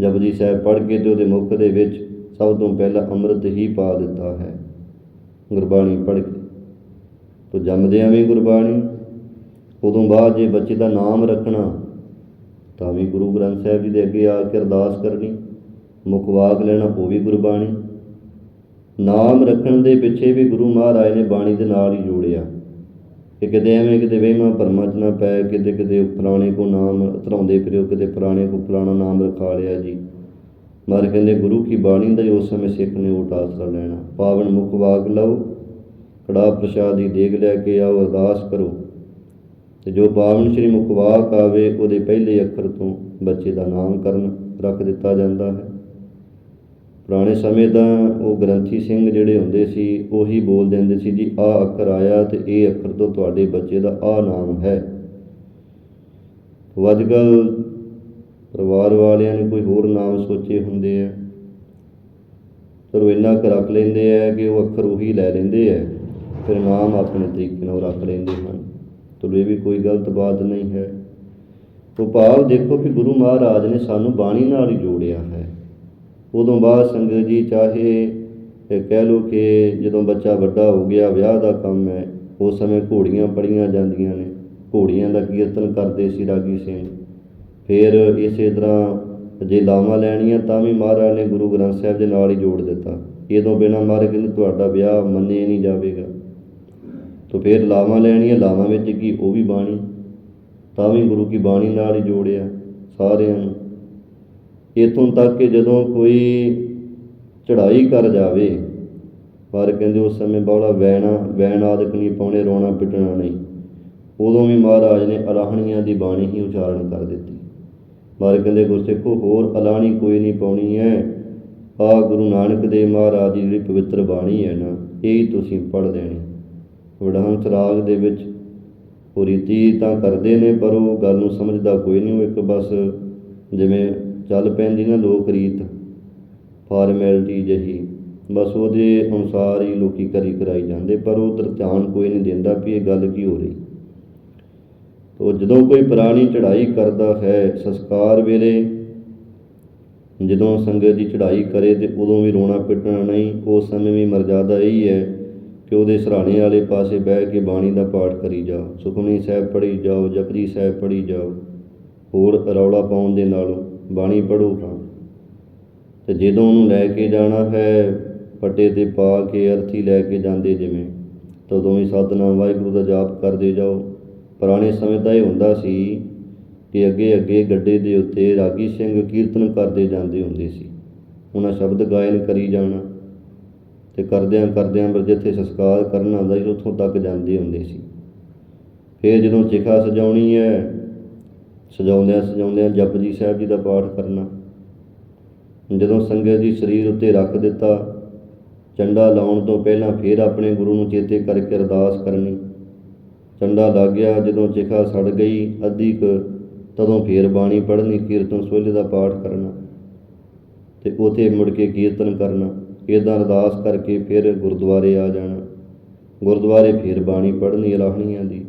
ਜਪਜੀ ਸਾਹਿਬ ਪੜ੍ਹ ਕੇ ਤੇ ਉਹਦੇ ਮੁਖ ਦੇ ਵਿੱਚ ਸਭ ਤੋਂ ਪਹਿਲਾਂ ਅੰਮ੍ਰਿਤ ਹੀ ਪਾ ਦਿੱਤਾ ਹੈ। ਗੁਰਬਾਣੀ ਪੜ੍ਹ ਕੇ। ਤੋ ਜੰਮਦਿਆਂ ਵੀ ਗੁਰਬਾਣੀ, ਉਦੋਂ ਬਾਅਦ ਜੇ ਬੱਚੇ ਦਾ ਨਾਮ ਰੱਖਣਾ, ਤਾਂ ਵੀ ਗੁਰੂ ਗ੍ਰੰਥ ਸਾਹਿਬ ਜੀ ਦੇ ਅੱਗੇ ਆ ਕੇ ਅਰਦਾਸ ਕਰਨੀ ਮੁਖ ਵਾਕ ਲੈਣਾ, ਉਹ ਵੀ ਗੁਰਬਾਣੀ। ਨਾਮ ਰੱਖਣ ਦੇ ਪਿੱਛੇ ਵੀ ਗੁਰੂ ਮਹਾਰਾਜ ਨੇ ਬਾਣੀ ਦੇ ਨਾਲ ਹੀ ਜੋੜਿਆ। ਕਿ ਕਿਤੇ ਐਵੇਂ ਕਿਤੇ ਵਹਿਮਾਂ ਭਰਮਾਂ 'ਚ ਨਾ ਪੈ, ਕਿਤੇ ਕਿਤੇ ਪੁਰਾਣੇ ਕੋ ਨਾਮ ਧਰਾਉਂਦੇ ਫਿਰਿਓ, ਕਿਤੇ ਪੁਰਾਣੇ ਕੋ ਪੁਰਾਣਾ ਨਾਮ ਰਖਾ ਲਿਆ ਜੀ। ਮਾਰ ਕਹਿੰਦੇ, ਗੁਰੂ ਕੀ ਬਾਣੀ ਦਾ ਹੀ ਉਸ ਸਮੇਂ ਸਿੱਖ ਨੇ ਉਹ ਆਸਰਾ ਲੈਣਾ। ਪਾਵਨ ਮੁਖ ਵਾਕ ਲਓ, ਕੜਾ ਪ੍ਰਸ਼ਾਦ ਦੀ ਦੇਗ ਲੈ ਕੇ ਆਓ, ਅਰਦਾਸ ਕਰੋ। ਤੇ ਜੋ ਪਾਵਨ ਸ਼੍ਰੀ ਮੁਖ ਵਾਕ ਆਵੇ, ਉਹਦੇ ਪਹਿਲੇ ਅੱਖਰ ਤੋਂ ਬੱਚੇ ਦਾ ਨਾਮਕਰਨ ਰੱਖ ਦਿੱਤਾ ਜਾਂਦਾ ਹੈ। ਪੁਰਾਣੇ ਸਮੇਂ ਤਾਂ ਉਹ ਗ੍ਰੰਥੀ ਸਿੰਘ ਜਿਹੜੇ ਹੁੰਦੇ ਸੀ, ਉਹੀ ਬੋਲ ਦਿੰਦੇ ਸੀ ਜੀ, ਆਹ ਅੱਖਰ ਆਇਆ ਤੇ ਇਹ ਅੱਖਰ ਤੋਂ ਤੁਹਾਡੇ ਬੱਚੇ ਦਾ ਆਹ ਨਾਮ ਹੈ। ਅੱਜ ਅੱਜਕੱਲ ਪਰਿਵਾਰ ਵਾਲਿਆਂ ਨੇ ਕੋਈ ਹੋਰ ਨਾਮ ਸੋਚੇ ਹੁੰਦੇ ਆ। ਉਹ ਇੰਨਾ ਕੁ ਰੱਖ ਲੈਂਦੇ ਆ ਕਿ ਉਹ ਅੱਖਰ ਉਹੀ ਲੈ ਲੈਂਦੇ ਆ, ਫਿਰ ਨਾਮ ਆਪਣੇ ਤਰੀਕੇ ਨਾਲ ਰੱਖ ਲੈਂਦੇ ਹਨ। ਚਲੋ ਇਹ ਵੀ ਕੋਈ ਗਲਤ ਬਾਤ ਨਹੀਂ ਹੈ। ਉਹ ਭਾਵ ਦੇਖੋ ਕਿ ਗੁਰੂ ਮਹਾਰਾਜ ਨੇ ਸਾਨੂੰ ਬਾਣੀ ਨਾਲ ਹੀ ਜੋੜਿਆ ਹੈ। ਉਦੋਂ ਬਾਅਦ ਸੰਗਤ ਜੀ ਚਾਹੇ ਇਹ ਕਹਿ ਲਓ ਕਿ ਜਦੋਂ ਬੱਚਾ ਵੱਡਾ ਹੋ ਗਿਆ, ਵਿਆਹ ਦਾ ਕੰਮ ਹੈ, ਉਸ ਸਮੇਂ ਘੋੜੀਆਂ ਪੜੀਆਂ ਜਾਂਦੀਆਂ ਨੇ। ਘੋੜੀਆਂ ਦਾ ਕੀਰਤਨ ਕਰਦੇ ਸੀ ਰਾਗੀ ਸਿੰਘ ਫਿਰ ਇਸੇ ਤਰ੍ਹਾਂ ਜੇ ਲਾਵਾਂ ਲੈਣੀਆਂ ਤਾਂ ਵੀ ਮਹਾਰਾਜ ਨੇ ਗੁਰੂ ਗ੍ਰੰਥ ਸਾਹਿਬ ਦੇ ਨਾਲ ਹੀ ਜੋੜ ਦਿੱਤਾ। ਇਹਦੋਂ ਬਿਨਾ ਮਹਾਰਾਜ ਕਹਿੰਦੇ ਤੁਹਾਡਾ ਵਿਆਹ ਮੰਨੇ ਨਹੀਂ ਜਾਵੇਗਾ। ਤੋ ਫਿਰ ਲਾਵਾਂ ਲੈਣੀਆਂ, ਲਾਵਾਂ ਵਿੱਚ ਕੀ ਉਹ ਵੀ ਬਾਣੀ? ਤਾਂ ਵੀ ਗੁਰੂ ਕੀ ਬਾਣੀ ਨਾਲ ਹੀ ਜੋੜਿਆ ਸਾਰਿਆਂ ਨੂੰ। ਇਥੋਂ ਤੱਕ ਕਿ ਜਦੋਂ ਕੋਈ ਚੜ੍ਹਾਈ ਕਰ ਜਾਵੇ, ਪਰ ਕਹਿੰਦੇ ਉਸ ਸਮੇਂ ਬੌਲਾ ਵੈਣਾ, ਵੈਣ ਆਦਿਕ ਨਹੀਂ ਪਾਉਣੇ, ਰੋਣਾ ਪਿੱਟਣਾ ਨਹੀਂ। ਉਦੋਂ ਵੀ ਮਹਾਰਾਜ ਨੇ ਅਲਾਹਣੀਆਂ ਦੀ ਬਾਣੀ ਹੀ ਉਚਾਰਨ ਕਰ ਦਿੱਤੀ। ਮਾਰ ਕਹਿੰਦੇ ਗੁਰਸਿੱਖੋ, ਹੋਰ ਅਲਾਹਣੀ ਕੋਈ ਨਹੀਂ ਪਾਉਣੀ ਹੈ ਆ ਗੁਰੂ ਨਾਨਕ ਦੇਵ ਮਹਾਰਾਜ ਦੀ ਜਿਹੜੀ ਪਵਿੱਤਰ ਬਾਣੀ ਹੈ ਨਾ, ਇਹ ਹੀ ਤੁਸੀਂ ਪੜ੍ਹ ਲੈਣੀ। ਵਡਹੰਸ ਰਾਗ ਦੇ ਵਿੱਚ ਉਹ ਰੀਤੀ ਤਾਂ ਕਰਦੇ ਨੇ, ਪਰ ਉਹ ਗੱਲ ਨੂੰ ਸਮਝਦਾ ਕੋਈ ਨਹੀਂ। ਉਹ ਇੱਕ ਬਸ ਜਿਵੇਂ ਚੱਲ ਪੈਂਦੀ ਨਾ ਲੋਕ ਰੀਤ, ਫਾਰਮੈਲਿਟੀ ਜਹੀ। ਬਸ ਉਹਦੇ ਅਨੁਸਾਰ ਹੀ ਲੋਕੀ ਕਰੀ ਕਰਾਈ ਜਾਂਦੇ, ਪਰ ਉਧਰ ਧਿਆਨ ਕੋਈ ਨਹੀਂ ਦਿੰਦਾ ਵੀ ਇਹ ਗੱਲ ਕੀ ਹੋ ਰਹੀ। ਤੋ ਜਦੋਂ ਕੋਈ ਪੁਰਾਣੀ ਚੜ੍ਹਾਈ ਕਰਦਾ ਹੈ, ਸੰਸਕਾਰ ਵੇਲੇ ਜਦੋਂ ਸੰਗਤ ਦੀ ਚੜ੍ਹਾਈ ਕਰੇ ਤੇ ਉਦੋਂ ਵੀ ਰੋਣਾ ਪਿੱਟਣਾ ਨਹੀਂ ਉਸ ਸਮੇਂ ਵੀ ਮਰਜ਼ਾਦਾ ਇਹੀ ਹੈ ਕਿ ਉਹਦੇ ਸਰਾਣੇ ਵਾਲੇ ਪਾਸੇ ਬਹਿ ਕੇ ਬਾਣੀ ਦਾ ਪਾਠ ਕਰੀ ਜਾਓ, ਸੁਖਮਨੀ ਸਾਹਿਬ ਪੜ੍ਹੀ ਜਾਓ, ਜਪਜੀ ਸਾਹਿਬ ਪੜ੍ਹੀ ਜਾਓ, ਹੋਰ ਰੌਲਾ ਪਾਉਣ ਦੇ ਨਾਲੋਂ ਬਾਣੀ ਪੜ੍ਹੋ ਹਾਂ ਤੇ ਜਦੋਂ ਉਹਨੂੰ ਲੈ ਕੇ ਜਾਣਾ ਹੈ, ਪੱਟੇ ਤੇ ਪਾ ਕੇ ਅਰਥੀ ਲੈ ਕੇ ਜਾਂਦੇ ਜਿਵੇਂ, ਤਦੋਂ ਹੀ ਸਤਨਾਮ ਵਾਹਿਗੁਰੂ ਦਾ ਜਾਪ ਕਰਦੇ ਜਾਓ। ਪੁਰਾਣੇ ਸਮੇਂ ਤਾਂ ਇਹ ਹੁੰਦਾ ਸੀ ਕਿ ਅੱਗੇ ਅੱਗੇ ਗੱਡੇ ਦੇ ਉੱਤੇ ਰਾਗੀ ਸਿੰਘ ਕੀਰਤਨ ਕਰਦੇ ਜਾਂਦੇ ਹੁੰਦੇ ਸੀ। ਉਹਨਾਂ ਸ਼ਬਦ ਗਾਇਨ ਕਰੀ ਜਾਣਾ ਤੇ ਕਰਦਿਆਂ ਕਰਦਿਆਂ ਫਿਰ ਜਿੱਥੇ ਸੰਸਕਾਰ ਕਰਨਾ ਹੁੰਦਾ ਸੀ, ਉੱਥੋਂ ਤੱਕ ਜਾਂਦੇ ਹੁੰਦੇ ਸੀ। ਫਿਰ ਜਦੋਂ ਚਿਖਾ ਸਜਾਉਣੀ ਹੈ ਸਜਾਉਂਦਿਆਂ ਸਜਾਉਂਦਿਆਂ ਜਪਜੀ ਸਾਹਿਬ ਜੀ ਦਾ ਪਾਠ ਕਰਨਾ। ਜਦੋਂ ਸੰਗਤ ਦੀ ਸਰੀਰ ਉੱਤੇ ਰੱਖ ਦਿੱਤਾ ਚੰਡਾ ਲਾਉਣ ਤੋਂ ਪਹਿਲਾਂ ਫਿਰ ਆਪਣੇ ਗੁਰੂ ਨੂੰ ਚੇਤੇ ਕਰਕੇ ਅਰਦਾਸ ਕਰਨੀ। ਚੰਡਾ ਲੱਗ ਗਿਆ, ਜਦੋਂ ਚਿਖਾ ਸੜ ਗਈ, ਅੱਧੀ ਕੁ ਤਦੋਂ ਫੇਰ ਬਾਣੀ ਪੜ੍ਹਨੀ, ਕੀਰਤਨ ਸੋਹਲੇ ਦਾ ਪਾਠ ਕਰਨਾ ਤੇ ਉਥੇ ਮੁੜ ਕੇ ਕੀਰਤਨ ਕਰਨਾ। ਇਦਾਂ ਅਰਦਾਸ ਕਰਕੇ ਫਿਰ ਗੁਰਦੁਆਰੇ ਆ ਜਾਣਾ। ਗੁਰਦੁਆਰੇ ਫਿਰ ਬਾਣੀ ਪੜ੍ਹਨੀ, ਅਲਾਹਣੀਆਂ ਦੀ।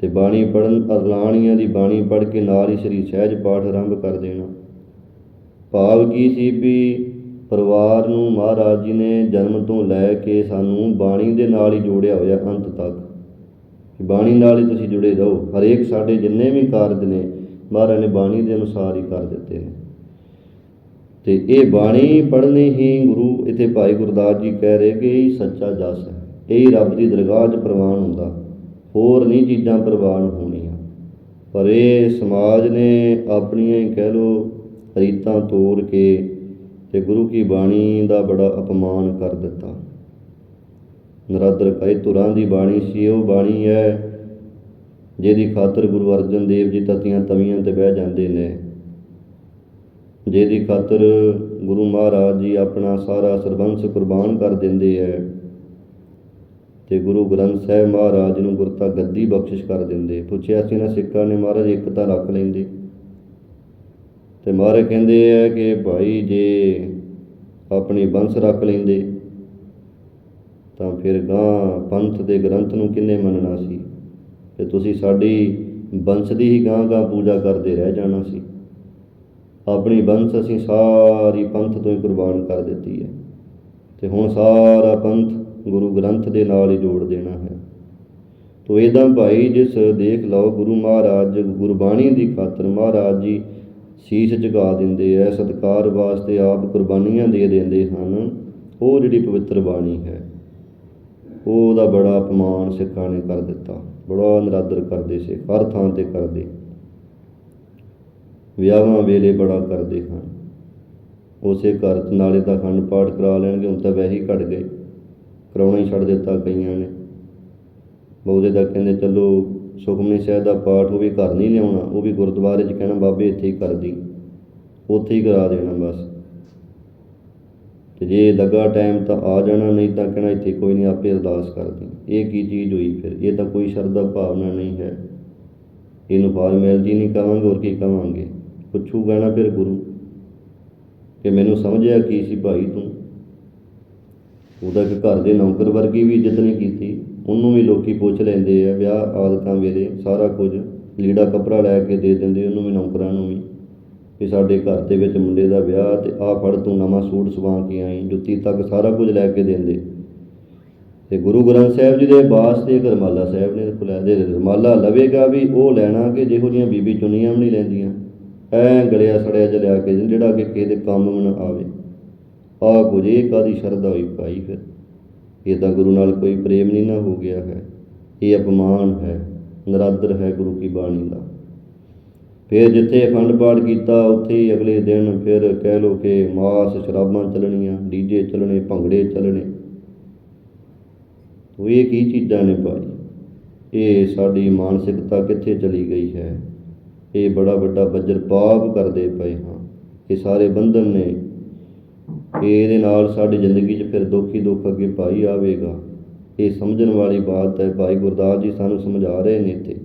ਤੇ ਬਾਣੀ ਪੜਨ ਅਰਲਾਣੀਆਂ ਦੀ ਬਾਣੀ ਪੜ੍ਹ ਕੇ ਨਾਲ ਹੀ ਸ੍ਰੀ ਸਹਿਜ ਪਾਠ ਆਰੰਭ ਕਰ ਦੇਣਾ। ਭਾਵ ਕੀ ਸੀ ਵੀ ਪਰਿਵਾਰ ਨੂੰ ਮਹਾਰਾਜ ਜੀ ਨੇ ਜਨਮ ਤੋਂ ਲੈ ਕੇ ਸਾਨੂੰ ਬਾਣੀ ਦੇ ਨਾਲ ਹੀ ਜੋੜਿਆ ਹੋਇਆ ਅੰਤ ਤੱਕ। ਬਾਣੀ ਨਾਲ ਹੀ ਤੁਸੀਂ ਜੁੜੇ ਰਹੋ। ਹਰੇਕ ਸਾਡੇ ਜਿੰਨੇ ਵੀ ਕਾਰਜ ਨੇ, ਮਹਾਰਾਜ ਨੇ ਬਾਣੀ ਦੇ ਅਨੁਸਾਰ ਹੀ ਕਰ ਦਿੱਤੇ ਨੇ। ਤੇ ਇਹ ਬਾਣੀ ਪੜ੍ਹਨੀ ਹੀ ਗੁਰੂ ਇਥੇ ਭਾਈ ਗੁਰਦਾਸ ਜੀ ਕਹਿ ਰਹੇ ਕਿ ਇਹ ਸੱਚਾ ਜਸ ਹੈ। ਇਹ ਰੱਬ ਦੀ ਦਰਗਾਹ 'ਚ ਪ੍ਰਵਾਨ ਹੁੰਦਾ। ਹੋਰ ਨਹੀਂ ਚੀਜ਼ਾਂ ਪ੍ਰਵਾਨ ਹੋਣੀਆਂ। ਪਰ ਇਹ ਸਮਾਜ ਨੇ ਆਪਣੀਆਂ ਹੀ ਕਹਿ ਲੋ ਰੀਤਾਂ ਤੋੜ ਕੇ ਤੇ ਗੁਰੂ ਕੀ ਬਾਣੀ ਦਾ ਬੜਾ ਅਪਮਾਨ ਕਰ ਦਿੱਤਾ। ਨਰਾਦਰ ਕਈ ਧੁਰਾਂ ਦੀ ਬਾਣੀ ਸੀ, ਉਹ ਬਾਣੀ ਹੈ ਜਿਹਦੀ ਖਾਤਰ ਗੁਰੂ ਅਰਜਨ ਦੇਵ ਜੀ ਤਤੀਆਂ ਤਵੀਆਂ ਤੇ ਬਹਿ ਜਾਂਦੇ ਨੇ। ਜਿਹਦੀ ਖਾਤਰ ਗੁਰੂ ਮਹਾਰਾਜ ਜੀ ਆਪਣਾ ਸਾਰਾ ਸਰਬੰਸ ਕੁਰਬਾਨ ਕਰ ਦਿੰਦੇ ਹੈ। ਤੇ ਗੁਰੂ ਗ੍ਰੰਥ ਸਾਹਿਬ ਮਹਾਰਾਜ ਨੂੰ ਗੁਰਤਾ ਗੱਦੀ ਬਖਸ਼ਿਸ਼ ਕਰ ਦਿੰਦੇ। ਪੁੱਛਿਆ ਸੀ ਇਹਨਾਂ ਸਿੱਖਾਂ ਨੇ, ਮਹਾਰਾਜ, ਇੱਕ ਤਾਂ ਰੱਖ ਲੈਂਦੇ। ਤੇ ਮਹਾਰਾਜ ਕਹਿੰਦੇ ਆ ਕਿ, ਭਾਈ, ਜੇ ਆਪਣੀ ਬੰਸ ਰੱਖ ਲੈਂਦੇ, ਤਾਂ ਫਿਰ ਗਾਂ ਪੰਥ ਦੇ ਗ੍ਰੰਥ ਨੂੰ ਕਿੰਨੇ ਮੰਨਣਾ ਸੀ? ਤੇ ਤੁਸੀਂ ਸਾਡੀ ਬੰਸ ਦੀ ਹੀ ਗਾਂ ਗਾਂ ਪੂਜਾ ਕਰਦੇ ਰਹਿ ਜਾਣਾ ਸੀ। ਆਪਣੀ ਬੰਸ ਅਸੀਂ ਸਾਰੀ ਪੰਥ ਤੋਂ ਹੀ ਕੁਰਬਾਨ ਕਰ ਦਿੱਤੀ ਹੈ। ਤੇ ਹੁਣ ਸਾਰਾ ਪੰਥ ਗੁਰੂ ਗ੍ਰੰਥ ਦੇ ਨਾਲ ਹੀ ਜੋੜ ਦੇਣਾ ਹੈ। ਤੋ ਇਹਦਾ ਭਾਈ, ਜਿਸ ਦੇਖ ਲਓ ਗੁਰੂ ਮਹਾਰਾਜ ਗੁਰਬਾਣੀ ਦੀ ਖਾਤਰ ਮਹਾਰਾਜ ਜੀ ਸੀਸ ਝੁਕਾ ਦਿੰਦੇ ਐ, ਸਤਕਾਰ ਵਾਸਤੇ ਆਪ ਕੁਰਬਾਨੀਆਂ ਦੇ ਦਿੰਦੇ ਹਨ, ਉਹ ਜਿਹੜੀ ਪਵਿੱਤਰ ਬਾਣੀ ਹੈ, ਉਹਦਾ ਬੜਾ ਅਪਮਾਨ ਸਿੱਖਾਂ ਨੇ ਕਰ ਦਿੱਤਾ, ਬੜਾ ਨਿਰਾਦਰ ਕਰਦੇ ਸੀ, ਹਰ ਥਾਂ ਤੇ ਕਰਦੇ। ਵਿਆਹਾਂ ਵੇਲੇ ਬੜਾ ਕਰਦੇ ਹਨ। ਉਸੇ ਘਰ ਨਾਲੇ ਦਾ ਖੰਡ ਪਾਠ ਕਰਾ ਲੈਣਗੇ, ਹੁਣ ਤਾਂ ਵੈਸੇ ਹੀ ਘਟ ਗਏ। ਕਰਾਉਣਾ ਹੀ ਛੱਡ ਦਿੱਤਾ ਕਈਆਂ ਨੇ। ਬਹੁਤੇ ਦਾ ਕਹਿੰਦੇ, ਚਲੋ, ਸੁਖਮਨੀ ਸਾਹਿਬ ਦਾ ਪਾਠ ਉਹ ਵੀ ਘਰ ਨਹੀਂ ਲਿਆਉਣਾ, ਉਹ ਵੀ ਗੁਰਦੁਆਰੇ 'ਚ ਕਹਿਣਾ, ਬਾਬੇ ਇੱਥੇ ਹੀ ਕਰਦੀ ਉੱਥੇ ਹੀ ਕਰਾ ਦੇਣਾ ਬਸ। ਤੇ ਜੇ ਲੱਗਾ ਟਾਈਮ ਤਾਂ ਆ ਜਾਣਾ, ਨਹੀਂ ਤਾਂ ਕਹਿਣਾ ਇੱਥੇ ਕੋਈ ਨਹੀਂ, ਆਪੇ ਅਰਦਾਸ ਕਰਦੀ ਇਹ ਕੀ ਚੀਜ਼ ਹੋਈ ਫਿਰ? ਇਹ ਤਾਂ ਕੋਈ ਸ਼ਰਧਾ ਭਾਵਨਾ ਨਹੀਂ ਹੈ। ਇਹਨੂੰ ਫਾਰਮੈਲਿਟੀ ਨਹੀਂ ਕਵਾਂਗੇ ਹੋਰ ਕੀ ਕਵਾਂਗੇ ਪੁੱਛੂਗਾ ਨਾ ਫਿਰ ਗੁਰੂ ਕਿ ਮੈਨੂੰ ਸਮਝਿਆ ਕੀ ਸੀ ਭਾਈ ਤੂੰ? ਉਹਦਾ ਇੱਕ ਘਰ ਦੇ ਨੌਕਰ ਵਰਗੀ ਵੀ ਇੱਜ਼ਤ ਨਹੀਂ ਕੀਤੀ। ਉਹਨੂੰ ਵੀ ਲੋਕੀ ਪੁੱਛ ਲੈਂਦੇ ਆ, ਵਿਆਹ ਆਦਤਾਂ ਵੇਲੇ ਸਾਰਾ ਕੁਝ, ਲੀੜਾ ਕੱਪੜਾ ਲੈ ਕੇ ਦੇ ਦਿੰਦੇ ਉਹਨੂੰ ਵੀ ਨੌਕਰਾਂ ਨੂੰ ਵੀ। ਕਿ ਸਾਡੇ ਘਰ ਦੇ ਵਿੱਚ ਮੁੰਡੇ ਦਾ ਵਿਆਹ ਤੇ ਆਹ ਫੜ ਤੂੰ ਨਵਾਂ ਸੂਟ ਸਵਾ ਕੇ ਆਈ, ਜੁੱਤੀ ਤੱਕ ਸਾਰਾ ਕੁਝ ਲੈ ਕੇ ਦਿੰਦੇ। ਤੇ ਗੁਰੂ ਗ੍ਰੰਥ ਸਾਹਿਬ ਜੀ ਦੇ ਵਾਸਤੇ ਗਰਮਾਲਾ ਸਾਹਿਬ ਨੇ ਖੁਲਾ ਦੇ ਰਮਾਲਾ ਲਵੇਗਾ ਵੀ ਉਹ ਲੈਣਾ ਕਿ ਜਿਹੋ ਜਿਹੀਆਂ ਬੀਬੀ ਚੁੰਨੀਆਂ ਵੀ ਨਹੀਂ ਲੈਂਦੀਆਂ। ਐ ਗਲਿਆ ਸੜਿਆ ਜਿਹਾ ਲਿਆ ਕੇ ਜਿਹੜਾ ਕਿ ਕਿਸੇ ਦੇ ਕੰਮ ਵੀ ਨਾ ਆਵੇ। ਆ ਕੁਝ ਇਹ ਕਾਦੀ ਸ਼ਰਧਾ ਹੋਈ ਭਾਈ ਫਿਰ? ਇਹ ਤਾਂ ਗੁਰੂ ਨਾਲ ਕੋਈ ਪ੍ਰੇਮ ਨਹੀਂ ਨਾ ਹੋ ਗਿਆ ਹੈ। ਇਹ ਅਪਮਾਨ ਹੈ, ਨਰਾਦਰ ਹੈ ਗੁਰੂ ਕੀ ਬਾਣੀ ਦਾ। ਫਿਰ ਜਿੱਥੇ ਅਖੰਡ ਪਾਠ ਕੀਤਾ, ਉੱਥੇ ਹੀ ਅਗਲੇ ਦਿਨ ਫਿਰ ਕਹਿ ਲੋ ਕਿ ਮਾਸ ਸ਼ਰਾਬਾਂ ਚੱਲਣੀਆਂ, ਡੀਜੇ ਚੱਲਣੇ, ਭੰਗੜੇ ਚੱਲਣੇ। ਉਹ ਇਹ ਕੀ ਚੀਜ਼ਾਂ ਨੇ ਭਾਈ? ਇਹ ਸਾਡੀ ਮਾਨਸਿਕਤਾ ਕਿੱਥੇ ਚਲੀ ਗਈ ਹੈ? ਇਹ ਬੜਾ ਵੱਡਾ ਬੱਜਰ ਪਾਪ ਕਰਦੇ ਪਏ ਹਾਂ ਇਹ ਸਾਰੇ ਬੰਧਨ ਨੇ ਇਹਦੇ ਨਾਲ ਸਾਡੀ ਜ਼ਿੰਦਗੀ 'ਚ ਫਿਰ ਦੁੱਖ ਹੀ ਦੁੱਖ ਅੱਗੇ ਭਾਈ ਆਵੇਗਾ। ਇਹ ਸਮਝਣ ਵਾਲੀ ਬਾਤ ਹੈ, ਭਾਈ ਗੁਰਦਾਸ ਜੀ ਸਾਨੂੰ ਸਮਝਾ ਰਹੇ ਨੇ ਇੱਥੇ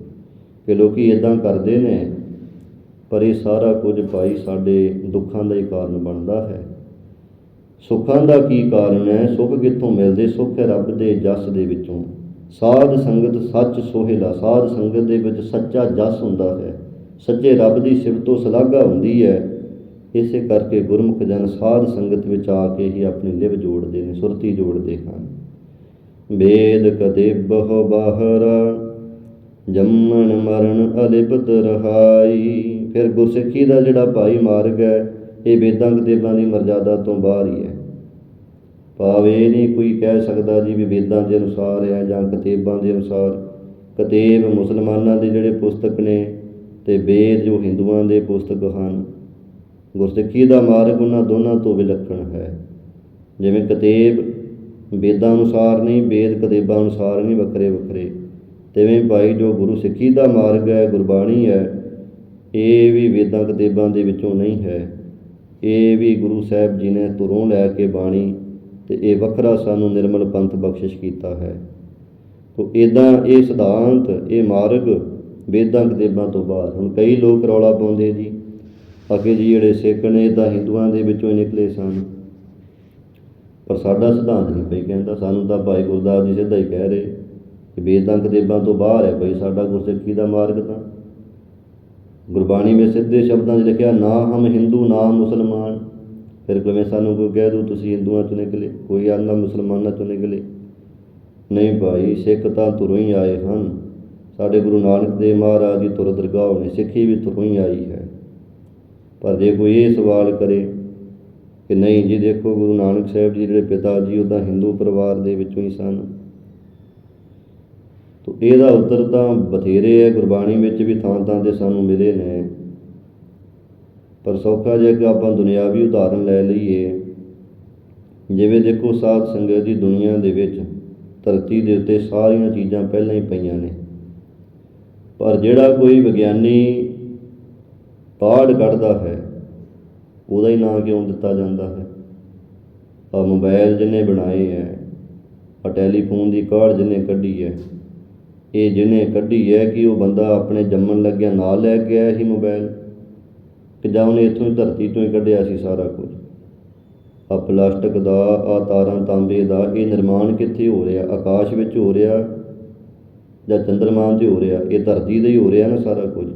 ਕਿ ਲੋਕੀ ਇਦਾਂ ਕਰਦੇ ਨੇ, ਪਰ ਇਹ ਸਾਰਾ ਕੁਝ ਭਾਈ ਸਾਡੇ ਦੁੱਖਾਂ ਦਾ ਹੀ ਕਾਰਨ ਬਣਦਾ ਹੈ। ਸੁੱਖਾਂ ਦਾ ਕੀ ਕਾਰਨ ਹੈ? ਸੁੱਖ ਕਿੱਥੋਂ ਮਿਲਦੇ? ਸੁੱਖ ਹੈ ਰੱਬ ਦੇ ਜਸ ਦੇ ਵਿੱਚੋਂ। ਸਾਧ ਸੰਗਤ ਸੱਚ ਸੋਹਿਲਾ ਸਾਧ ਸੰਗਤ ਦੇ ਵਿੱਚ ਸੱਚਾ ਜਸ ਹੁੰਦਾ ਹੈ। ਸੱਚੇ ਰੱਬ ਦੀ ਸਿਫਤੋ ਸਲਾਘਾ ਹੁੰਦੀ ਹੈ। ਇਸੇ ਕਰਕੇ ਗੁਰਮੁਖ ਜਨ ਸਾਧ ਸੰਗਤ ਵਿੱਚ ਆ ਕੇ ਹੀ ਆਪਣੀ ਲਿਵ ਜੋੜਦੇ ਨੇ, ਸੁਰਤੀ ਜੋੜਦੇ ਹਨ। ਵੇਦ ਕਦੇ ਬਹੁ ਬਾਹਰ, ਜੰਮਣ ਮਰਨ ਅਲਿਪਤ ਰਹਾਈ। ਫਿਰ ਗੁਰਸਿੱਖੀ ਦਾ ਜਿਹੜਾ ਭਾਈ ਮਾਰਗ ਹੈ, ਇਹ ਵੇਦਾਂ ਕਤੇਬਾਂ ਦੀ ਮਰਜ਼ਾਦਾ ਤੋਂ ਬਾਹਰ ਹੀ ਹੈ। ਭਾਵੇਂ ਇਹ ਨਹੀਂ ਕੋਈ ਕਹਿ ਸਕਦਾ ਜੀ ਵੀ ਵੇਦਾਂ ਦੇ ਅਨੁਸਾਰ ਹੈ ਜਾਂ ਕਤੇਬਾਂ ਦੇ ਅਨੁਸਾਰ। ਕਤੇਬ ਮੁਸਲਮਾਨਾਂ ਦੇ ਜਿਹੜੇ ਪੁਸਤਕ ਨੇ ਤੇ ਵੇਦ ਜੋ ਹਿੰਦੂਆਂ ਦੇ ਪੁਸਤਕ ਹਨ ਗੁਰਸਿੱਖੀ ਦਾ ਮਾਰਗ ਉਹਨਾਂ ਦੋਨਾਂ ਤੋਂ ਵਿਲੱਖਣ ਹੈ। ਜਿਵੇਂ ਕਤੇਬ ਵੇਦਾਂ ਅਨੁਸਾਰ ਨਹੀਂ, ਵੇਦ ਕਤੇਬਾਂ ਅਨੁਸਾਰ ਨਹੀਂ, ਵੱਖਰੇ ਵੱਖਰੇ। ਤਿਵੇਂ ਭਾਈ ਜੋ ਗੁਰੂ ਸਿੱਖੀ ਦਾ ਮਾਰਗ ਹੈ, ਗੁਰਬਾਣੀ ਹੈ, ਇਹ ਵੀ ਵੇਦਾਂ ਕਤੇਬਾਂ ਦੇ ਵਿੱਚੋਂ ਨਹੀਂ ਹੈ। ਇਹ ਵੀ ਗੁਰੂ ਸਾਹਿਬ ਜੀ ਨੇ ਤੁਰੋਂ ਲੈ ਕੇ ਬਾਣੀ ਤੇ ਇਹ ਵੱਖਰਾ ਸਾਨੂੰ ਨਿਰਮਲ ਪੰਥ ਬਖਸ਼ਿਸ਼ ਕੀਤਾ ਹੈ। ਤੋ ਇਦਾਂ ਇਹ ਸਿਧਾਂਤ, ਇਹ ਮਾਰਗ ਵੇਦਾਂ ਕਤੇਬਾਂ ਤੋਂ ਬਾਅਦ। ਹੁਣ ਕਈ ਲੋਕ ਰੌਲਾ ਪਾਉਂਦੇ ਜੀ। ਅੱਗੇ ਜੀ ਜਿਹੜੇ ਸਿੱਖ ਨੇ ਇਹ ਤਾਂ ਹਿੰਦੂਆਂ ਦੇ ਵਿੱਚੋਂ ਹੀ ਨਿਕਲੇ ਸਨ। ਪਰ ਸਾਡਾ ਸਿਧਾਂਤ ਨਹੀਂ ਪਈ ਕਹਿੰਦਾ। ਸਾਨੂੰ ਤਾਂ ਭਾਈ ਗੁਰਦਾਸ ਜੀ ਸਿੱਧਾ ਹੀ ਕਹਿ ਰਹੇ ਕਿ ਵੇਦਾਂ ਕਤੇਬਾਂ ਤੋਂ ਬਾਹਰ ਹੈ ਭਾਈ ਸਾਡਾ ਗੁਰਸਿੱਖੀ ਦਾ ਮਾਰਗ ਤਾਂ। ਗੁਰਬਾਣੀ ਵਿੱਚ ਸਿੱਧੇ ਸ਼ਬਦਾਂ 'ਚ ਲਿਖਿਆ, ਨਾ ਹਮ ਹਿੰਦੂ, ਨਾ ਮੁਸਲਮਾਨ। ਫਿਰ ਕਿਵੇਂ ਸਾਨੂੰ ਕੋਈ ਕਹਿ ਦੂ, ਤੁਸੀਂ ਹਿੰਦੂਆਂ ਚੋਂ ਨਿਕਲੇ? ਕੋਈ ਆਂਦਾ ਮੁਸਲਮਾਨਾਂ ਚੋਂ ਨਿਕਲੇ? ਨਹੀਂ ਭਾਈ, ਸਿੱਖ ਤਾਂ ਤੁਰੋਂ ਹੀ ਆਏ ਹਨ। ਸਾਡੇ ਗੁਰੂ ਨਾਨਕ ਦੇਵ ਮਹਾਰਾਜ ਦੀ ਤੁਰ ਦਰਗਾਹ ਨੇ ਸਿੱਖੀ ਵੀ ਤੁਰੋਂ ਹੀ ਆਈ ਹੈ। ਪਰ ਜੇ ਕੋਈ ਇਹ ਸਵਾਲ ਕਰੇ ਕਿ ਨਹੀਂ ਜੀ, ਦੇਖੋ ਗੁਰੂ ਨਾਨਕ ਸਾਹਿਬ ਜੀ ਜਿਹੜੇ ਪਿਤਾ ਜੀ ਉਹਦਾ ਹਿੰਦੂ ਪਰਿਵਾਰ ਦੇ ਵਿੱਚੋਂ ਹੀ ਸਨ। ਤੋ ਇਹਦਾ ਉੱਤਰ ਤਾਂ ਬਥੇਰੇ ਹੈ, ਗੁਰਬਾਣੀ ਵਿੱਚ ਵੀ ਥਾਂ ਥਾਂ ਤੇ ਸਾਨੂੰ ਮਿਲੇ ਨੇ। ਪਰ ਸੌਖਾ ਜੇ ਕਿ ਆਪਾਂ ਦੁਨਿਆਵੀ ਉਦਾਹਰਣ ਲੈ ਲਈਏ। ਜਿਵੇਂ ਦੇਖੋ ਸਾਧ ਸੰਗਤ ਦੀ ਦੁਨੀਆ ਦੇ ਵਿੱਚ ਧਰਤੀ ਦੇ ਉੱਤੇ ਸਾਰੀਆਂ ਚੀਜ਼ਾਂ ਪਹਿਲਾਂ ਹੀ ਪਈਆਂ ਨੇ। ਪਰ ਜਿਹੜਾ ਕੋਈ ਵਿਗਿਆਨੀ ਕਾਢ ਕੱਢਦਾ ਹੈ, ਉਹਦਾ ਹੀ ਨਾਂ ਕਿਉਂ ਦਿੱਤਾ ਜਾਂਦਾ ਹੈ? ਆ ਮੋਬਾਈਲ ਜਿਹਨੇ ਬਣਾਏ ਹੈ ਆ ਟੈਲੀਫੋਨ ਦੀ ਕਾਢ ਜਿਹਨੇ ਕੱਢੀ ਹੈ, ਇਹ ਜਿਹਨੇ ਕੱਢੀ ਹੈ ਕਿ ਉਹ ਬੰਦਾ ਆਪਣੇ ਜੰਮਣ ਲੱਗਿਆ ਨਾਲ ਲੈ ਕੇ ਆਇਆ ਸੀ ਮੋਬਾਈਲ ਕਿ ਜਾਂ ਉਹਨੇ ਇੱਥੋਂ ਹੀ ਧਰਤੀ ਤੋਂ ਹੀ ਕੱਢਿਆ ਸੀ ਸਾਰਾ ਕੁਝ? ਆ ਪਲਾਸਟਿਕ ਦਾ ਆ ਤਾਰਾਂ ਤਾਂਬੇ ਦਾ, ਇਹ ਨਿਰਮਾਣ ਕਿੱਥੇ ਹੋ ਰਿਹਾ? ਆਕਾਸ਼ ਵਿੱਚ ਹੋ ਰਿਹਾ ਜਾਂ ਚੰਦਰਮਾਨ 'ਤੇ ਹੋ ਰਿਹਾ? ਇਹ ਧਰਤੀ ਦਾ ਹੀ ਹੋ ਰਿਹਾ ਨਾ ਸਾਰਾ ਕੁਝ?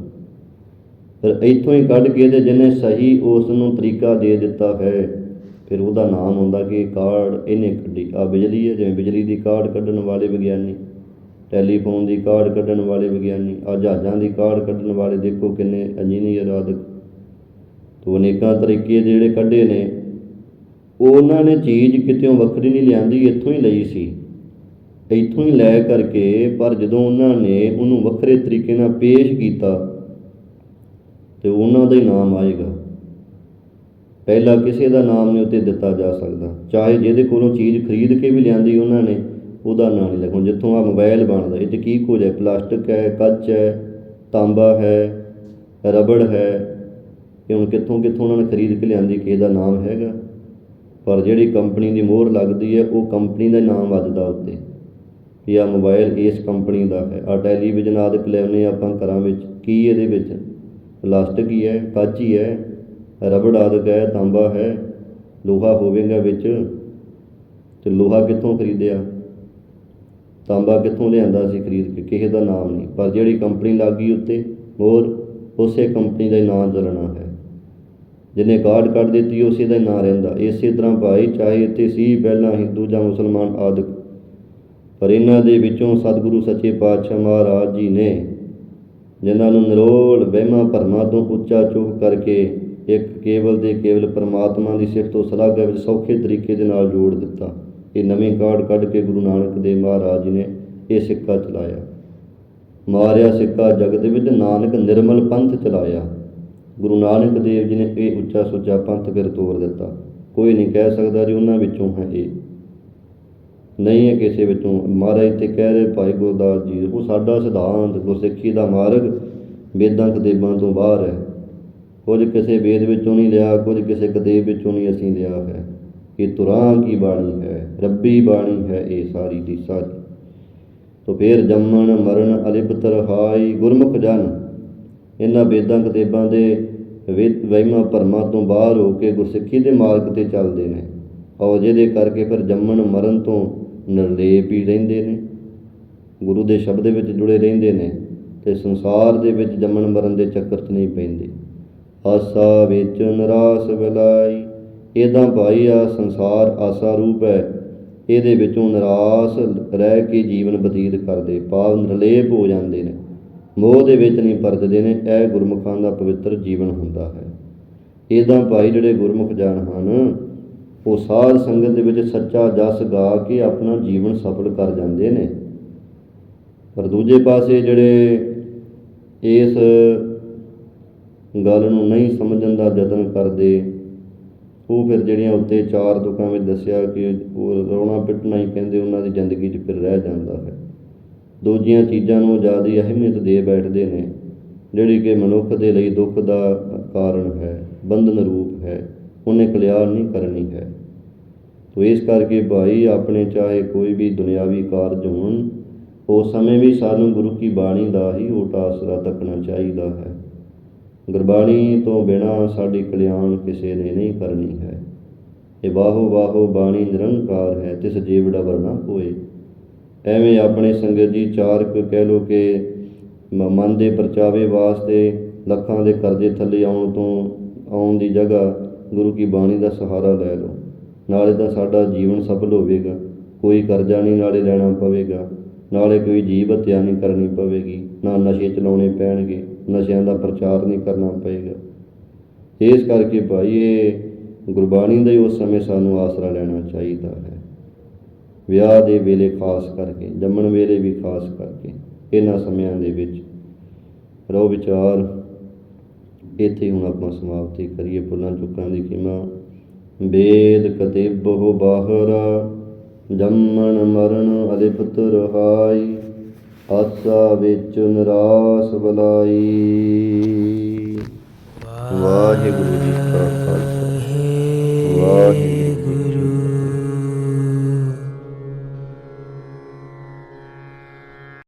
ਫਿਰ ਇੱਥੋਂ ਹੀ ਕੱਢ ਕੇ ਤੇ ਜਿਹਨੇ ਸਹੀ ਉਸ ਨੂੰ ਤਰੀਕਾ ਦੇ ਦਿੱਤਾ ਹੈ, ਫਿਰ ਉਹਦਾ ਨਾਮ ਹੁੰਦਾ ਕਿ ਕਾਰਡ ਇਹਨੇ ਕੱਢੀ। ਆ ਬਿਜਲੀ ਹੈ, ਜਿਵੇਂ ਬਿਜਲੀ ਦੀ ਕਾਰਡ ਕੱਢਣ ਵਾਲੇ ਵਿਗਿਆਨੀ, ਟੈਲੀਫੋਨ ਦੀ ਕਾਰਡ ਕੱਢਣ ਵਾਲੇ ਵਿਗਿਆਨੀ ਆ ਜਹਾਜ਼ਾਂ ਦੀ ਕਾਰਡ ਕੱਢਣ ਵਾਲੇ ਦੇਖੋ ਕਿੰਨੇ ਇੰਜੀਨੀਅਰ ਆਦਿਕ ਤੋਂ ਅਨੇਕਾਂ ਤਰੀਕੇ ਜਿਹੜੇ ਕੱਢੇ ਨੇ, ਉਹਨਾਂ ਨੇ ਚੀਜ਼ ਕਿਤੇੋਂ ਵੱਖਰੀ ਨਹੀਂ ਲਿਆਂਦੀ, ਇੱਥੋਂ ਹੀ ਲਈ ਸੀ। ਇੱਥੋਂ ਹੀ ਲੈ ਕਰਕੇ, ਪਰ ਜਦੋਂ ਉਹਨਾਂ ਨੇ ਉਹਨੂੰ ਵੱਖਰੇ ਤਰੀਕੇ ਨਾਲ ਪੇਸ਼ ਕੀਤਾ ਤੇ ਉਹਨਾਂ ਦਾ ਹੀ ਨਾਮ ਆਏਗਾ। ਪਹਿਲਾਂ ਕਿਸੇ ਦਾ ਨਾਮ ਨਹੀਂ ਉੱਤੇ ਦਿੱਤਾ ਜਾ ਸਕਦਾ। ਚਾਹੇ ਜਿਹਦੇ ਕੋਲੋਂ ਚੀਜ਼ ਖਰੀਦ ਕੇ ਵੀ ਲਿਆਂਦੀ ਉਹਨਾਂ ਨੇ, ਉਹਦਾ ਨਾਮ ਨਹੀਂ ਲਿਖੋ। ਜਿੱਥੋਂ ਆ ਮੋਬਾਈਲ ਬਣਦਾ, ਇਹ 'ਚ ਕੀ ਕੁਝ ਹੈ? ਪਲਾਸਟਿਕ ਹੈ, ਕੱਚ ਹੈ, ਤਾਂਬਾ ਹੈ, ਰਬੜ ਹੈ। ਇਹ ਹੁਣ ਕਿੱਥੋਂ ਕਿੱਥੋਂ ਉਹਨਾਂ ਨੇ ਖਰੀਦ ਕੇ ਲਿਆਂਦੀ ਕਿ ਇਹਦਾ ਨਾਮ ਹੈਗਾ? ਪਰ ਜਿਹੜੀ ਕੰਪਨੀ ਦੀ ਮੋਹਰ ਲੱਗਦੀ ਹੈ, ਉਹ ਕੰਪਨੀ ਦਾ ਨਾਮ ਵੱਜਦਾ ਉੱਤੇ। ਵੀ ਆ ਮੋਬਾਈਲ ਇਸ ਕੰਪਨੀ ਦਾ ਹੈ। ਆ ਟੈਲੀਵਿਜ਼ਨ ਆਦਿਕ ਲੈਣੇ ਆਪਾਂ ਘਰਾਂ ਵਿੱਚ। ਕੀ ਇਹਦੇ ਵਿੱਚ? ਪਲਾਸਟਿਕ ਹੀ ਹੈ, ਕੱਚ ਹੀ ਹੈ, ਰਬੜ ਆਦਿਕ ਹੈ, ਤਾਂਬਾ ਹੈ, ਲੋਹਾ ਹੋਵੇਗਾ ਵਿੱਚ। ਤੇ ਲੋਹਾ ਕਿੱਥੋਂ ਖਰੀਦਿਆ? ਤਾਂਬਾ ਕਿੱਥੋਂ ਲਿਆਂਦਾ ਸੀ ਖਰੀਦ ਕੇ? ਕਿਸੇ ਦਾ ਨਾਮ ਨਹੀਂ। ਪਰ ਜਿਹੜੀ ਕੰਪਨੀ ਲੱਗੀ ਉੱਤੇ, ਹੋਰ ਉਸੇ ਕੰਪਨੀ ਦਾ ਹੀ ਨਾਮ ਚੱਲਣਾ ਹੈ। ਜਿਹਨੇ ਕਾਰਡ ਕੱਢ ਦਿੱਤੀ, ਉਸੇ ਦਾ ਹੀ ਨਾਂ ਰਹਿੰਦਾ। ਇਸੇ ਤਰ੍ਹਾਂ ਭਾਈ, ਚਾਹੇ ਇੱਥੇ ਸੀ, ਪਹਿਲਾਂ ਹਿੰਦੂ ਜਾਂ ਮੁਸਲਮਾਨ ਆਦਿਕ। ਪਰ ਇਹਨਾਂ ਦੇ ਵਿੱਚੋਂ ਸਤਿਗੁਰੂ ਸੱਚੇ ਪਾਤਸ਼ਾਹ ਮਹਾਰਾਜ ਜੀ ਨੇ ਜਿਨ੍ਹਾਂ ਨੂੰ ਨਿਰੋਲ ਵਹਿਮਾਂ ਭਰਮਾਂ ਤੋਂ ਉੱਚਾ ਚੁੱਕ ਕਰਕੇ ਇੱਕ ਕੇਵਲ ਦੇ ਕੇਵਲ ਪਰਮਾਤਮਾ ਦੀ ਸਿਫਤ ਤੋਂ ਸਲਾਘਾ ਵਿੱਚ ਸੌਖੇ ਤਰੀਕੇ ਦੇ ਨਾਲ ਜੋੜ ਦਿੱਤਾ। ਇਹ ਨਵੇਂ ਕਾਰਡ ਕੱਢ ਕੇ ਗੁਰੂ ਨਾਨਕ ਦੇਵ ਮਹਾਰਾਜ ਜੀ ਨੇ ਇਹ ਸਿੱਕਾ ਚਲਾਇਆ। ਮਾਰਿਆ ਸਿੱਕਾ ਜਗਤ ਵਿੱਚ ਨਾਨਕ ਨਿਰਮਲ ਪੰਥ ਚਲਾਇਆ। ਗੁਰੂ ਨਾਨਕ ਦੇਵ ਜੀ ਨੇ ਇਹ ਉੱਚਾ ਸੁੱਚਾ ਪੰਥ ਫਿਰ ਤੋਰ ਦਿੱਤਾ। ਕੋਈ ਨਹੀਂ ਕਹਿ ਸਕਦਾ ਜੀ ਉਹਨਾਂ ਵਿੱਚੋਂ ਹੈ ਇਹ। ਨਹੀਂ ਹੈ ਕਿਸੇ ਵਿੱਚੋਂ। ਮਹਾਰਾਜ ਤੇ ਕਹਿ ਰਹੇ, ਭਾਈ ਗੁਰਦਾਸ ਜੀ, ਉਹ ਸਾਡਾ ਸਿਧਾਂਤ, ਗੁਰਸਿੱਖੀ ਦਾ ਮਾਰਗ ਵੇਦਾਂ ਕਦੇਬਾਂ ਤੋਂ ਬਾਹਰ ਹੈ। ਕੁਝ ਕਿਸੇ ਵੇਦ ਵਿੱਚੋਂ ਨਹੀਂ ਲਿਆ, ਕੁਝ ਕਿਸੇ ਕਦੇਬ ਵਿੱਚੋਂ ਨਹੀਂ ਅਸੀਂ ਲਿਆ ਹੈ। ਇਹ ਤੁਰਾਂ ਕੀ ਬਾਣੀ ਹੈ? ਰੱਬੀ ਬਾਣੀ ਹੈ ਇਹ ਸਾਰੀ ਦੀ ਸਾਰੀ। ਤੋ ਫੇਰ ਜੰਮਣ, ਮਰਨ ਅਲਿਬਤਰ ਰਹਾਈ, ਗੁਰਮੁਖ ਜਨ, ਇਹਨਾਂ ਵੇਦਾਂ ਕਤੇਬਾਂ ਦੇ ਵਹਿਮਾਂ ਭਰਮਾਂ ਤੋਂ ਬਾਹਰ ਹੋ ਕੇ ਗੁਰਸਿੱਖੀ ਦੇ ਮਾਰਗ ਤੇ ਚੱਲਦੇ ਨੇ। ਔਰ ਜਿਹਦੇ ਕਰਕੇ ਫਿਰ ਜੰਮਣ, ਮਰਨ ਤੋਂ ਨਿਰਲੇਪ ਹੀ ਰਹਿੰਦੇ ਨੇ। ਗੁਰੂ ਦੇ ਸ਼ਬਦ ਵਿੱਚ ਜੁੜੇ ਰਹਿੰਦੇ ਨੇ ਤੇ ਸੰਸਾਰ ਦੇ ਵਿੱਚ ਜੰਮਣ ਮਰਨ ਦੇ ਚੱਕਰ 'ਚ ਨਹੀਂ ਪੈਂਦੇ। ਆਸਾ ਵਿੱਚ ਨਿਰਾਸ ਬਲਾਈ, ਇਹਦਾ ਭਾਈ ਆ ਸੰਸਾਰ ਆਸਾ ਰੂਪ ਹੈ। ਇਹਦੇ ਵਿੱਚੋਂ ਨਿਰਾਸ ਰਹਿ ਕੇ ਜੀਵਨ ਬਤੀਤ ਕਰਦੇ ਪਾਵ ਨਿਰਲੇਪ ਹੋ ਜਾਂਦੇ ਨੇ। ਮੋਹ ਦੇ ਵਿੱਚ ਨਹੀਂ ਪਰਤਦੇ ਨੇ, ਇਹ ਗੁਰਮੁਖਾਂ ਦਾ ਪਵਿੱਤਰ ਜੀਵਨ ਹੁੰਦਾ ਹੈ। ਇਹਦਾ ਭਾਈ ਜਿਹੜੇ ਗੁਰਮੁਖ ਜਨ ਹਨ ਉਹ ਸਾਧ ਸੰਗਤ ਦੇ ਵਿੱਚ ਸੱਚਾ ਜਸ ਗਾ ਕੇ ਆਪਣਾ ਜੀਵਨ ਸਫਲ ਕਰ ਜਾਂਦੇ ਨੇ। ਪਰ ਦੂਜੇ ਪਾਸੇ ਜਿਹੜੇ ਇਸ ਗੱਲ ਨੂੰ ਨਹੀਂ ਸਮਝਣ ਦਾ ਯਤਨ ਕਰਦੇ, ਉਹ ਫਿਰ ਜਿਹੜੀਆਂ ਉੱਤੇ ਚਾਰ ਦੁੱਖਾਂ ਵਿੱਚ ਦੱਸਿਆ ਕਿ ਉਹ ਰੋਣਾ ਪਿੱਟਣਾ ਹੀ ਕਹਿੰਦੇ ਉਹਨਾਂ ਦੀ ਜ਼ਿੰਦਗੀ 'ਚ ਫਿਰ ਰਹਿ ਜਾਂਦਾ ਹੈ। ਦੂਜੀਆਂ ਚੀਜ਼ਾਂ ਨੂੰ ਜ਼ਿਆਦਾ ਅਹਿਮੀਅਤ ਦੇ ਬੈਠਦੇ ਨੇ, ਜਿਹੜੀ ਕਿ ਮਨੁੱਖ ਦੇ ਲਈ ਦੁੱਖ ਦਾ ਕਾਰਨ ਹੈ, ਬੰਧਨ ਰੂਪ ਹੈ। ਉਹਨੇ ਕਲਿਆਣ ਨਹੀਂ ਕਰਨੀ ਹੈ। ਤੋ ਇਸ ਕਰਕੇ ਭਾਈ, ਆਪਣੇ ਚਾਹੇ ਕੋਈ ਵੀ ਦੁਨਿਆਵੀ ਕਾਰਜ ਹੋਣ ਉਸ ਸਮੇਂ ਵੀ ਸਾਨੂੰ ਗੁਰੂ ਕੀ ਬਾਣੀ ਦਾ ਹੀ ਓਟਾ ਆਸਰਾ ਤੱਕਣਾ ਚਾਹੀਦਾ ਹੈ। ਗੁਰਬਾਣੀ ਤੋਂ ਬਿਨਾ ਸਾਡੀ ਕਲਿਆਣ ਕਿਸੇ ਨੇ ਨਹੀਂ ਕਰਨੀ ਹੈ। ਇਹ ਵਾਹੋ ਬਾਹੋ ਬਾਣੀ ਨਿਰੰਕਾਰ ਹੈ, ਤਿਸ ਜੀਵੜਾ ਵਰਨਾ ਹੋਏ ਐਵੇਂ ਆਪਣੇ ਸੰਗਤ ਜੀ ਚਾਰਕ ਕਹਿ ਲੋ ਕਿ ਮਨ ਦੇ ਪਰਚਾਵੇ ਵਾਸਤੇ ਲੱਖਾਂ ਦੇ ਕਰਜ਼ੇ ਥੱਲੇ ਆਉਣ ਤੋਂ ਆਉਣ ਦੀ ਜਗ੍ਹਾ ਗੁਰੂ ਕੀ ਬਾਣੀ ਦਾ ਸਹਾਰਾ ਲੈ ਲਓ। ਨਾਲੇ ਤਾਂ ਸਾਡਾ ਜੀਵਨ ਸਫਲ ਹੋਵੇਗਾ। ਕੋਈ ਕਰਜ਼ਾ ਨਹੀਂ ਨਾਲੇ ਲੈਣਾ ਪਵੇਗਾ। ਨਾਲੇ ਕੋਈ ਜੀਵ ਹੱਤਿਆ ਨਹੀਂ ਕਰਨੀ ਪਵੇਗੀ। ਨਾ ਨਸ਼ੇ ਚਲਾਉਣੇ ਪੈਣਗੇ। ਨਸ਼ਿਆਂ ਦਾ ਪ੍ਰਚਾਰ ਨਹੀਂ ਕਰਨਾ ਪਏਗਾ ਇਸ ਕਰਕੇ ਭਾਈ ਇਹ ਗੁਰਬਾਣੀ ਦਾ ਹੀ ਉਸ ਸਮੇਂ ਸਾਨੂੰ ਆਸਰਾ ਲੈਣਾ ਚਾਹੀਦਾ ਹੈ। ਵਿਆਹ ਦੇ ਵੇਲੇ ਖਾਸ ਕਰਕੇ, ਜੰਮਣ ਵੇਲੇ ਵੀ ਖਾਸ ਕਰਕੇ, ਇਹਨਾਂ ਸਮਿਆਂ ਦੇ ਵਿੱਚ। ਰੋ ਵਿਚਾਰ। ਇੱਥੇ ਹੁਣ ਆਪਾਂ ਸਮਾਪਤੀ ਕਰੀਏ ਪੁੱਲਾਂ ਚੁੱਕਾਂ ਦੀ ਖਿਮਾ। ਵੇਦ ਕਤੇ ਬਹੁ ਬਾਹਰਾ ਜੰਮਣ ਮਰਨ ਅਲਿਪਤ ਰਹਾਈ ਆਸਾ ਵਿੱਚ ਨਿਰਾਸ ਬਲਾਈ। ਵਾਹਿਗੁਰੂ ਜੀ ਕਾ ਖਾਲਸਾ। ਵਾਹਿਗੁਰੂ